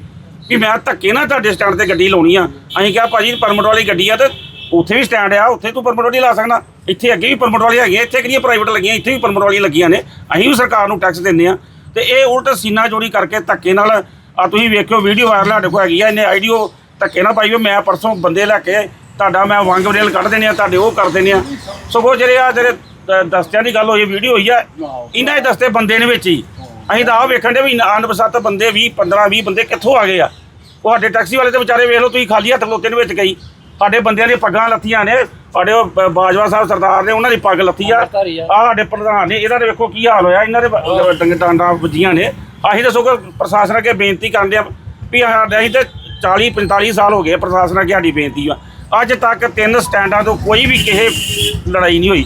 ਵੀ ਮੈਂ ਧੱਕੇ ਨਾ ਤੁਹਾਡੇ ਸਟੈਂਡ ਤੇ ਗੱਡੀ ਲਾਉਣੀ ਆ। ਅਸੀਂ ਕਿਹਾ ਭਾਜੀ, ਪਰਮਿਟ ਵਾਲੀ ਗੱਡੀ ਆ ਤੇ ਉੱਥੇ ਵੀ ਸਟੈਂਡ ਆ, ਉੱਥੇ ਤੂੰ ਪਰਮਿਟ ਵਾਲੀ ਲਾ ਸਕਦਾ। ਇੱਥੇ ਅੱਗੇ ਵੀ ਪਰਮਿਟ ਵਾਲੀਆਂ ਹੈਗੀਆਂ, ਇੱਥੇ ਕਿਹੜੀਆਂ ਪ੍ਰਾਈਵੇਟ ਲੱਗੀਆਂ, ਇੱਥੇ ਵੀ ਪਰਮਿਟ ਵਾਲੀਆਂ ਲੱਗੀਆਂ ਨੇ। ਅਸੀਂ ਵੀ ਸਰਕਾਰ ਨੂੰ ਟੈਕਸ ਦਿੰਦੇ ਆ ਤੇ ਇਹ ਉਲਟ ਸੀਨਾ ਚੋਰੀ ਕਰਕੇ ਧੱਕੇ ਨਾਲ ਆ ਤੁਸੀਂ ਵੇਖਿਓ ਵੀਡੀਓ ਵਾਇਰਲ ਸਾਡੇ ਕੋਲ ਹੈਗੀ ਆ, ਇਹਨੇ ਆਈਡੀਓ ਧੱਕੇ ਨਾਲ ਪਾਈਓ ਮੈਂ ਪਰਸੋਂ ਬੰਦੇ ਲੈ ਕੇ ਤੁਹਾਡਾ ਮੈਂ ਵੰਗ ਵਰੇਲ ਕੱਢ ਦੇਣੇ ਆ ਤੁਹਾਡੇ ਉਹ ਕਰ ਦੇਣੇ ਆ ਸਗੋਂ ਜਿਹੜੇ ਆ, ਜਿਹੜੇ ਦਸਤਿਆਂ ਦੀ ਗੱਲ ਹੋਈ ਵੀਡੀਓ ਹੋਈ ਆ। ਇਹਨਾਂ ਦੇ ਦਸਤੇ ਬੰਦੇ ਨੇ ਵਿੱਚ। ਹੀ ਅਸੀਂ ਤਾਂ ਆ ਵੇਖਣ ਦੇ ਵੀ ਅਨਪਸਤ ਬੰਦੇ 20 15 20 ਬੰਦੇ ਕਿੱਥੋਂ ਆ ਗਏ ਆ? ਉਹ ਸਾਡੇ ਟੈਕਸੀ ਵਾਲੇ ਤੇ ਵਿਚਾਰੇ ਵੇਖ ਲਓ, ਤੁਸੀਂ ਖਾਲੀ ਹੱਥ ਖਲੋਤੇ ਨੇ ਵਿੱਚ ਗਈ। ਸਾਡੇ ਬੰਦਿਆਂ ਦੀਆਂ ਪੱਗਾਂ ਲੱਥੀਆਂ ਨੇ। ਸਾਡੇ ਉਹ ਬ- ਬਾਜਵਾ ਸਾਹਿਬ ਸਰਦਾਰ ਨੇ ਉਹਨਾਂ ਦੀ ਪੱਗ ਲੱਥੀ ਆ। ਆ। ਆ ਸਾਡੇ ਪ੍ਰਧਾਨ ਨੇ ਇਹਨਾਂ ਦੇ ਵੇਖੋ ਕੀ ਹਾਲ ਹੋਇਆ ਇਹਨਾਂ ਦੇ ਬ- ਡੰਗ ਡਾਂਡਾ ਵੱਜੀਆਂ ਨੇ। ਅਸੀਂ ਤਾਂ ਸਗੋਂ ਪ੍ਰਸ਼ਾਸਨ ਅੱਗੇ ਬੇਨਤੀ ਕਰਦੇ ਆ ਵੀ ਸਾਡੇ ਅਸੀਂ ਤੇ 40 45 ਸਾਲ ਹੋ ਗਏ ਪ੍ਰਸ਼ਾਸਨ ਅੱਗੇ ਸਾਡੀ ਬੇਨਤੀ ਆ। ਅੱਜ ਤੱਕ ਤਿੰਨ ਸਟੈਂਡਾਂ ਤੋਂ ਕੋਈ ਵੀ ਕਿਸੇ ਲੜਾਈ ਨਹੀਂ ਹੋਈ।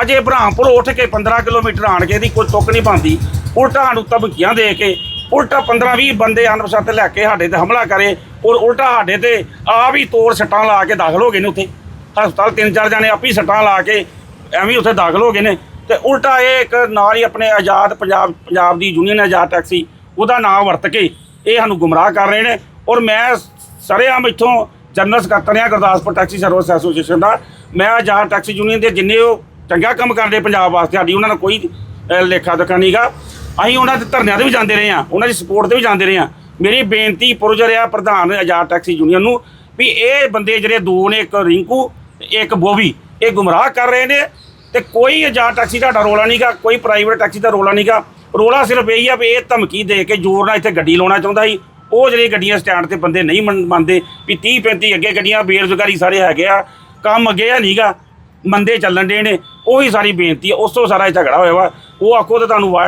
ਅੱਜ ਇਹ ਬ੍ਰਹਮਪੁਰ ਉੱਠ ਕੇ 15 ਕਿਲੋਮੀਟਰ ਆਣ ਕੇ ਇਹਦੀ ਕੋਈ ਤੁੱਕ ਨਹੀਂ ਪਾਉਂਦੀ ਉਲਟਾ ਸਾਨੂੰ ਧਮਕੀਆਂ ਦੇ ਕੇ ਉਲਟਾ 15 20 ਬੰਦੇ ਅਨਪਛਾਤੇ ਲੈ ਕੇ ਸਾਡੇ ਤੇ ਹਮਲਾ ਕਰੇ। ਔਰ ਉਲਟਾ ਸਾਡੇ ਤੇ ਆ ਵੀ ਤੋੜ ਸੱਟਾਂ ਲਾ ਕੇ ਦਾਖਲ ਹੋ ਗਏ ਨੇ ਉੱਥੇ। ਹਸਪਤਾਲ ਤਿੰਨ ਚਾਰ ਜਾਣੇ ਆਪੀ ਸੱਟਾਂ ਲਾ ਕੇ ਐਵੇਂ ਉੱਥੇ ਦਾਖਲ ਹੋ ਗਏ ਨੇ। ਤੇ ਉਲਟਾ ਇਹ ਇੱਕ ਨਾਲ ਹੀ ਆਪਣੇ ਆਜ਼ਾਦ ਪੰਜਾਬ ਪੰਜਾਬ ਦੀ ਯੂਨੀਅਨ ਆਜ਼ਾਦ ਟੈਕਸੀ ਉਹਦਾ ਨਾਮ ਵਰਤ ਕੇ ਇਹ ਸਾਨੂੰ ਗੁੰਮਰਾਹ ਕਰ ਰਹੇ ਨੇ। ਔਰ ਮੈਂ ਸਰੇਆਮ ਇੱਥੋਂ ਜਨਰਲ ਸਕੱਤਰ ਹਾਂ ਗੁਰਦਾਸਪੁਰ ਟੈਕਸੀ ਸਰਵਿਸ ਐਸੋਸੀਏਸ਼ਨ ਦਾ। ਮੈਂ ਆਜ਼ਾਦ ਟੈਕਸੀ ਯੂਨੀਅਨ ਦੇ ਜਿੰਨੇ ਉਹ ਚੰਗਾ ਕੰਮ ਕਰਦੇ ਪੰਜਾਬ ਵਾਸਤੇ ਸਾਡੀ ਉਹਨਾਂ ਨਾਲ ਕੋਈ ਅਹ, ਲੇਖਾ ਦਿਖਾ ਨਹੀਂਗਾ ਅਸੀਂ ਉਹਨਾਂ ਦੇ ਧਰਨਿਆਂ ਤੇ ਵੀ ਜਾਂਦੇ ਰਹੇ ਹਾਂ ਉਹਨਾਂ ਦੀ ਸਪੋਰਟ ਤੇ ਵੀ ਜਾਂਦੇ ਰਹੇ ਹਾਂ। ਮੇਰੀ ਬੇਨਤੀ ਪੁਰਜਰ ਆ ਪ੍ਰਧਾਨ ਆਜ਼ਾਦ ਟੈਕਸੀ ਯੂਨੀਅਨ ਨੂੰ ਵੀ ਇਹ ਬੰਦੇ ਜਿਹੜੇ ਦੋ ਨੇ ਇੱਕ ਰਿੰਕੂ ਤੇ ਇੱਕ ਬੋਬੀ ਇਹ ਗੁੰਮਰਾਹ ਕਰ ਰਹੇ ਨੇ ਤੇ ਕੋਈ ਆਜ਼ਾਦ ਟੈਕਸੀ ਦਾ ਰੋਲਾ ਨਹੀਂਗਾ ਕੋਈ ਪ੍ਰਾਈਵੇਟ ਟੈਕਸੀ ਦਾ ਰੋਲਾ ਨਹੀਂਗਾ ਰੋਲਾ ਸਿਰਫ ਇਹੀ ਆ ਵੀ ਇਹ ਧਮਕੀ ਦੇ ਕੇ ਜ਼ੋਰ ਨਾਲ ਇੱਥੇ ਗੱਡੀ ਲਾਉਣਾ ਚਾਹੁੰਦਾ ਸੀ। ਉਹ ਜਿਹੜੀ ਗੱਡੀਆਂ ਸਟੈਂਡ ਤੇ ਬੰਦੇ ਨਹੀਂ ਮੰਨਦੇ, ਵੀ 30 35 ਅੱਗੇ ਗੱਡੀਆਂ ਬੇਰੁਜ਼ਗਾਰੀ ਸਾਰੇ ਹੈਗੇ ਆ, ਕੰਮ ਅੱਗੇ ਆ ਨਹੀਂਗਾ ਮੰਦੇ ਚੱਲਣ ਦੇ ਨੇ। ਉਹੀ ਸਾਰੀ ਬੇਨਤੀ ਆ, ਉਸ ਤੋਂ ਸਾਰਾ ਇਹ ਝਗੜਾ ਹੋਇਆ ਵਾ। ਉਹ ਆਖੋ ਤੇ ਤੁਹਾਨੂੰ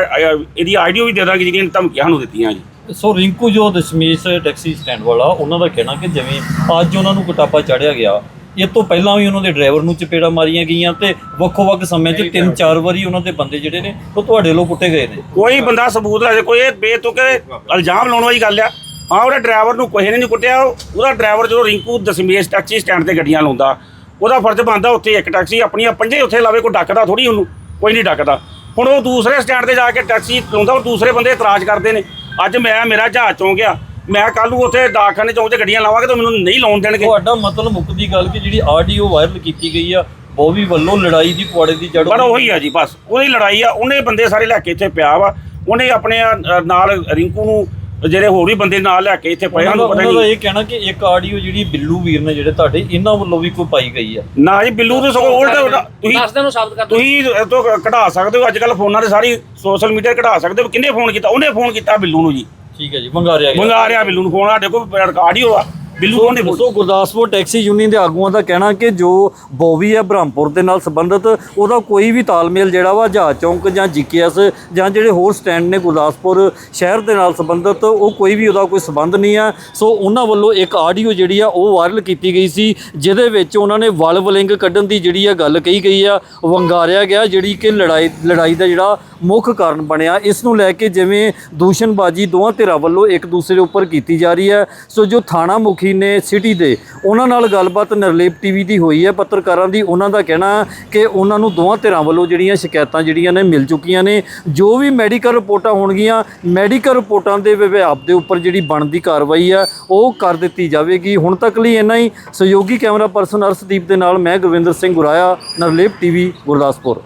ਇਹਦੀ ਆਈਡੀਓ ਵੀ ਦੇ ਦਾਂਗੇ ਜਿਹੜੀਆਂ ਧਮਕੀਆਂ ਸਾਨੂੰ ਦਿੱਤੀਆਂ ਜੀ। ਸੋ ਰਿੰਕੂ ਜੋ ਦਸ਼ਮੇਸ਼ ਟੈਕਸੀ ਸਟੈਂਡ ਵਾਲਾ, ਉਹਨਾਂ ਦਾ ਕਹਿਣਾ ਕਿ ਜਿਵੇਂ ਅੱਜ ਉਹਨਾਂ ਨੂੰ ਕਟਾਪਾ ਚੜਿਆ ਗਿਆ ਇਹ ਤੋਂ ਪਹਿਲਾਂ ਵੀ ਉਹਨਾਂ ਦੇ ਡਰਾਈਵਰ ਨੂੰ ਚਪੇੜਾ ਮਾਰੀਆਂ ਗਈਆਂ ਤੇ ਵੱਖੋ-ਵੱਖ ਸਮੇਂ 'ਚ ਤਿੰਨ ਚਾਰ ਵਾਰੀ ਉਹਨਾਂ ਦੇ ਬੰਦੇ ਜਿਹੜੇ ਨੇ ਉਹ ਤੁਹਾਡੇ ਲੋ ਕੁੱਟੇ ਗਏ ਨੇ। ਕੋਈ ਬੰਦਾ ਸਬੂਤ ਲੈ ਕੋਈ ਇਹ ਬੇਤੁਕੇ ਇਲਜ਼ਾਮ ਲਾਉਣ ਵਾਲੀ ਗੱਲ ਆ। ਹਾਂ ਉਹਦੇ ਡਰਾਈਵਰ ਨੂੰ ਕੋਈ ਨੇ ਨਹੀਂ ਕੁੱਟਿਆ ਉਹਦਾ ਡਰਾਈਵਰ ਜਦੋਂ ਰਿੰਕੂ ਦਸ਼ਮੇਸ਼ ਟੈਕਸੀ ਸਟੈਂਡ ਤੇ ਗੱਡੀਆਂ ਲਾਉਂਦਾ ਉਹਦਾ ਫਰਜ਼ ਬਣਦਾ ਉੱਥੇ ਇੱਕ ਟੈਕਸੀ ਆਪਣੀਆਂ ਪੰਜੇ ਉੱਥੇ ਲਾਵੇ ਕੋਈ ਡੱਕਦਾ ਥੋੜੀ ਉਹਨੂੰ ਕੋਈ ਨਹੀਂ ਡੱਕਦਾ। ਹੁਣ ਉਹ ਦੂਸਰੇ ਸਟੈਂਡ ਤੇ ਜਾ ਕੇ ਟੈਕਸੀ ਲਾਉਂਦਾ ਉਹ ਦੂਸਰੇ ਬੰਦੇ ਇਤਰਾਜ਼ ਕਰਦੇ ਨੇ। ਅੱਜ ਮੈਂ ਮੇਰਾ ਜਹਾਜ਼ ਚੋਂ ਗਿਆ ਮੈਂ ਕੱਲ ਨੂੰ ਉੱਥੇ ਡਾਕਖਾਨੇ ਚੌਂਕ 'ਚ ਗੱਡੀਆਂ ਲਾਵਾਂਗੇ ਤਾਂ ਮੈਨੂੰ ਨਹੀਂ ਲਾਉਣ ਦੇਣਗੇ। ਤੁਹਾਡਾ ਮਤਲਬ ਮੁੱਕਦੀ ਗੱਲ ਕਿ ਜਿਹੜੀ ਆਡੀਓ ਵਾਇਰਲ ਕੀਤੀ ਗਈ ਆ ਬੋਬੀ ਵੱਲੋਂ ਲੜਾਈ ਦੀ ਪੁਆੜੇ ਦੀ ਜੜ ਪਰ ਉਹੀ ਆ ਜੀ ਬਸ। ਉਹਦੀ ਲੜਾਈ ਆ ਉਹਨੇ ਬੰਦੇ ਸਾਰੇ ਲੈ ਕੇ ਇੱਥੇ ਪਿਆ ਵਾ। ਉਹਨੇ ਆਪਣੇ ਨਾਲ ਰਿੰਕੂ ਨੂੰ ਜਿਹੜੇ ਹੋਰ ਵੀ ਬੰਦੇ ਨਾਲ ਲੈ ਕੇ ਇੱਥੇ ਪਏ ਦਾ ਸਾਨੂੰ ਪਤਾ ਦਾ ਨਹੀਂ। ਇਹ ਕਹਿਣਾ ਕਿ ਇੱਕ ਆਡੀਓ ਜਿਹੜੀ ਬਿੱਲੂ ਵੀਰ ਨੇ ਜਿਹੜੇ ਤੁਹਾਡੇ ਇਹਨਾਂ ਵੱਲੋਂ ਵੀ ਕੋਈ ਪਾਈ ਗਈ ਆ। ਨਾ ਜੀ ਬਿੱਲੂ ਤੋਂ ਸਗੋਂ ਉਲਟ ਤੁਸੀਂ ਦੱਸ ਦਿਨ ਨੂੰ ਸਾਬਤ ਕਰ ਦਿਓ। ਤੁਸੀਂ ਇਹ ਤੋਂ ਕਢਾ ਸਕਦੇ ਹੋ ਅੱਜ ਕੱਲ ਫੋਨਾਂ ਤੇ ਸਾਰੀ ਸੋਸ਼ਲ ਮੀਡੀਆ ਕਢਾ ਸਕਦੇ ਹੋ। ਕਿੰਨੇ ਫੋਨ ਕੀਤਾ? ਉਹਨੇ ਫੋਨ ਕੀਤਾ ਬਿੱਲੂ ਨੂੰ ਜੀ। ਠੀਕ ਹੈ ਜੀ ਮੰਗਾਰਿਆ ਗਿਆ। ਮੰਗਾ ਰਿਹਾ ਬਿੱਲੂ ਨੂੰ ਫੋਨ ਸਾਡੇ ਕੋਲ ਰਿਕਾਰਡ ਹੀ ਹੋਆ ਬਿੱਲੂ ਉਹਨੇ phone so Gurdaspur taxi union ਦੇ ਆਗੂਆਂ ਦਾ ਕਹਿਣਾ ਕਿ ਜੋ ਬੋਵੀ ਹੈ ਬ੍ਰਹਮਪੁਰ ਦੇ ਨਾਲ ਸੰਬੰਧਿਤ ਉਹਦਾ ਕੋਈ ਵੀ ਤਾਲਮੇਲ ਜਿਹੜਾ ਵਾ ਜਹਾਜ਼ ਚੌਂਕ ਜਾਂ ਜੀਕੇਐਸ ਜਾਂ ਜਿਹੜੇ ਹੋਰ ਸਟੈਂਡ ਨੇ ਗੁਰਦਾਸਪੁਰ ਸ਼ਹਿਰ ਦੇ ਨਾਲ ਸੰਬੰਧਿਤ ਉਹ ਕੋਈ ਵੀ ਉਹਦਾ ਕੋਈ ਸੰਬੰਧ ਨਹੀਂ ਆ ਸੋ ਉਹਨਾਂ ਵੱਲੋਂ ਇੱਕ ਆਡੀਓ ਜਿਹੜੀ ਆ ਉਹ ਵਾਇਰਲ ਕੀਤੀ ਗਈ ਸੀ ਜਿਹਦੇ ਵਿੱਚ ਉਹਨਾਂ ਨੇ ਵਲ ਵਲਿੰਗ ਕੱਢਣ ਦੀ ਜਿਹੜੀ ਆ ਗੱਲ ਕਹੀ ਗਈ ਆ ਵੰਗਾਰਿਆ ਗਿਆ ਜਿਹੜੀ ਕਿ ਲੜਾਈ ਲੜਾਈ ਦਾ ਜਿਹੜਾ ਮੁੱਖ ਕਾਰਨ ਬਣਿਆ। ਇਸ ਨੂੰ ਲੈ ਕੇ ਜਿਵੇਂ ਦੂਸ਼ਣਬਾਜ਼ੀ ਦੋਵਾਂ ਧਿਰਾਂ ਵੱਲੋਂ ਇੱਕ ਦੂਸਰੇ ਉੱਪਰ ਕੀਤੀ ਜਾ ਰਹੀ ਹੈ। ਸੋ ਜੋ ਥਾਣਾ ਮੁਖੀ ਨੇ ਸਿਟੀ ਦੇ, ਉਹਨਾਂ ਨਾਲ ਗੱਲਬਾਤ ਨਿਰਲੇਪ ਟੀਵੀ ਦੀ ਹੋਈ ਹੈ। ਪੱਤਰਕਾਰਾਂ ਦੀ ਉਹਨਾਂ ਦਾ ਕਹਿਣਾ ਕਿ ਉਹਨਾਂ ਨੂੰ ਦੋਵਾਂ ਧਿਰਾਂ ਵੱਲੋਂ ਜਿਹੜੀਆਂ ਸ਼ਿਕਾਇਤਾਂ ਜਿਹੜੀਆਂ ਨੇ ਮਿਲ ਚੁੱਕੀਆਂ ਨੇ। ਜੋ ਵੀ ਮੈਡੀਕਲ ਰਿਪੋਰਟਾਂ ਹੋਣਗੀਆਂ, ਮੈਡੀਕਲ ਰਿਪੋਰਟਾਂ ਦੇ ਵਿਭਾਗ ਦੇ ਉੱਪਰ ਜਿਹੜੀ ਬਣਦੀ ਕਾਰਵਾਈ ਆ ਉਹ ਕਰ ਦਿੱਤੀ ਜਾਵੇਗੀ। ਹੁਣ ਤੱਕ ਲਈ ਇੰਨਾ ਹੀ। ਸਹਿਯੋਗੀ ਕੈਮਰਾ ਪਰਸਨ ਅਰਸ਼ਦੀਪ ਦੇ ਨਾਲ ਮੈਂ ਗੁਰਵਿੰਦਰ ਸਿੰਘ ਗੁਰਾਇਆ, ਨਿਰਲੇਪ ਟੀਵੀ ਗੁਰਦਾਸਪੁਰ।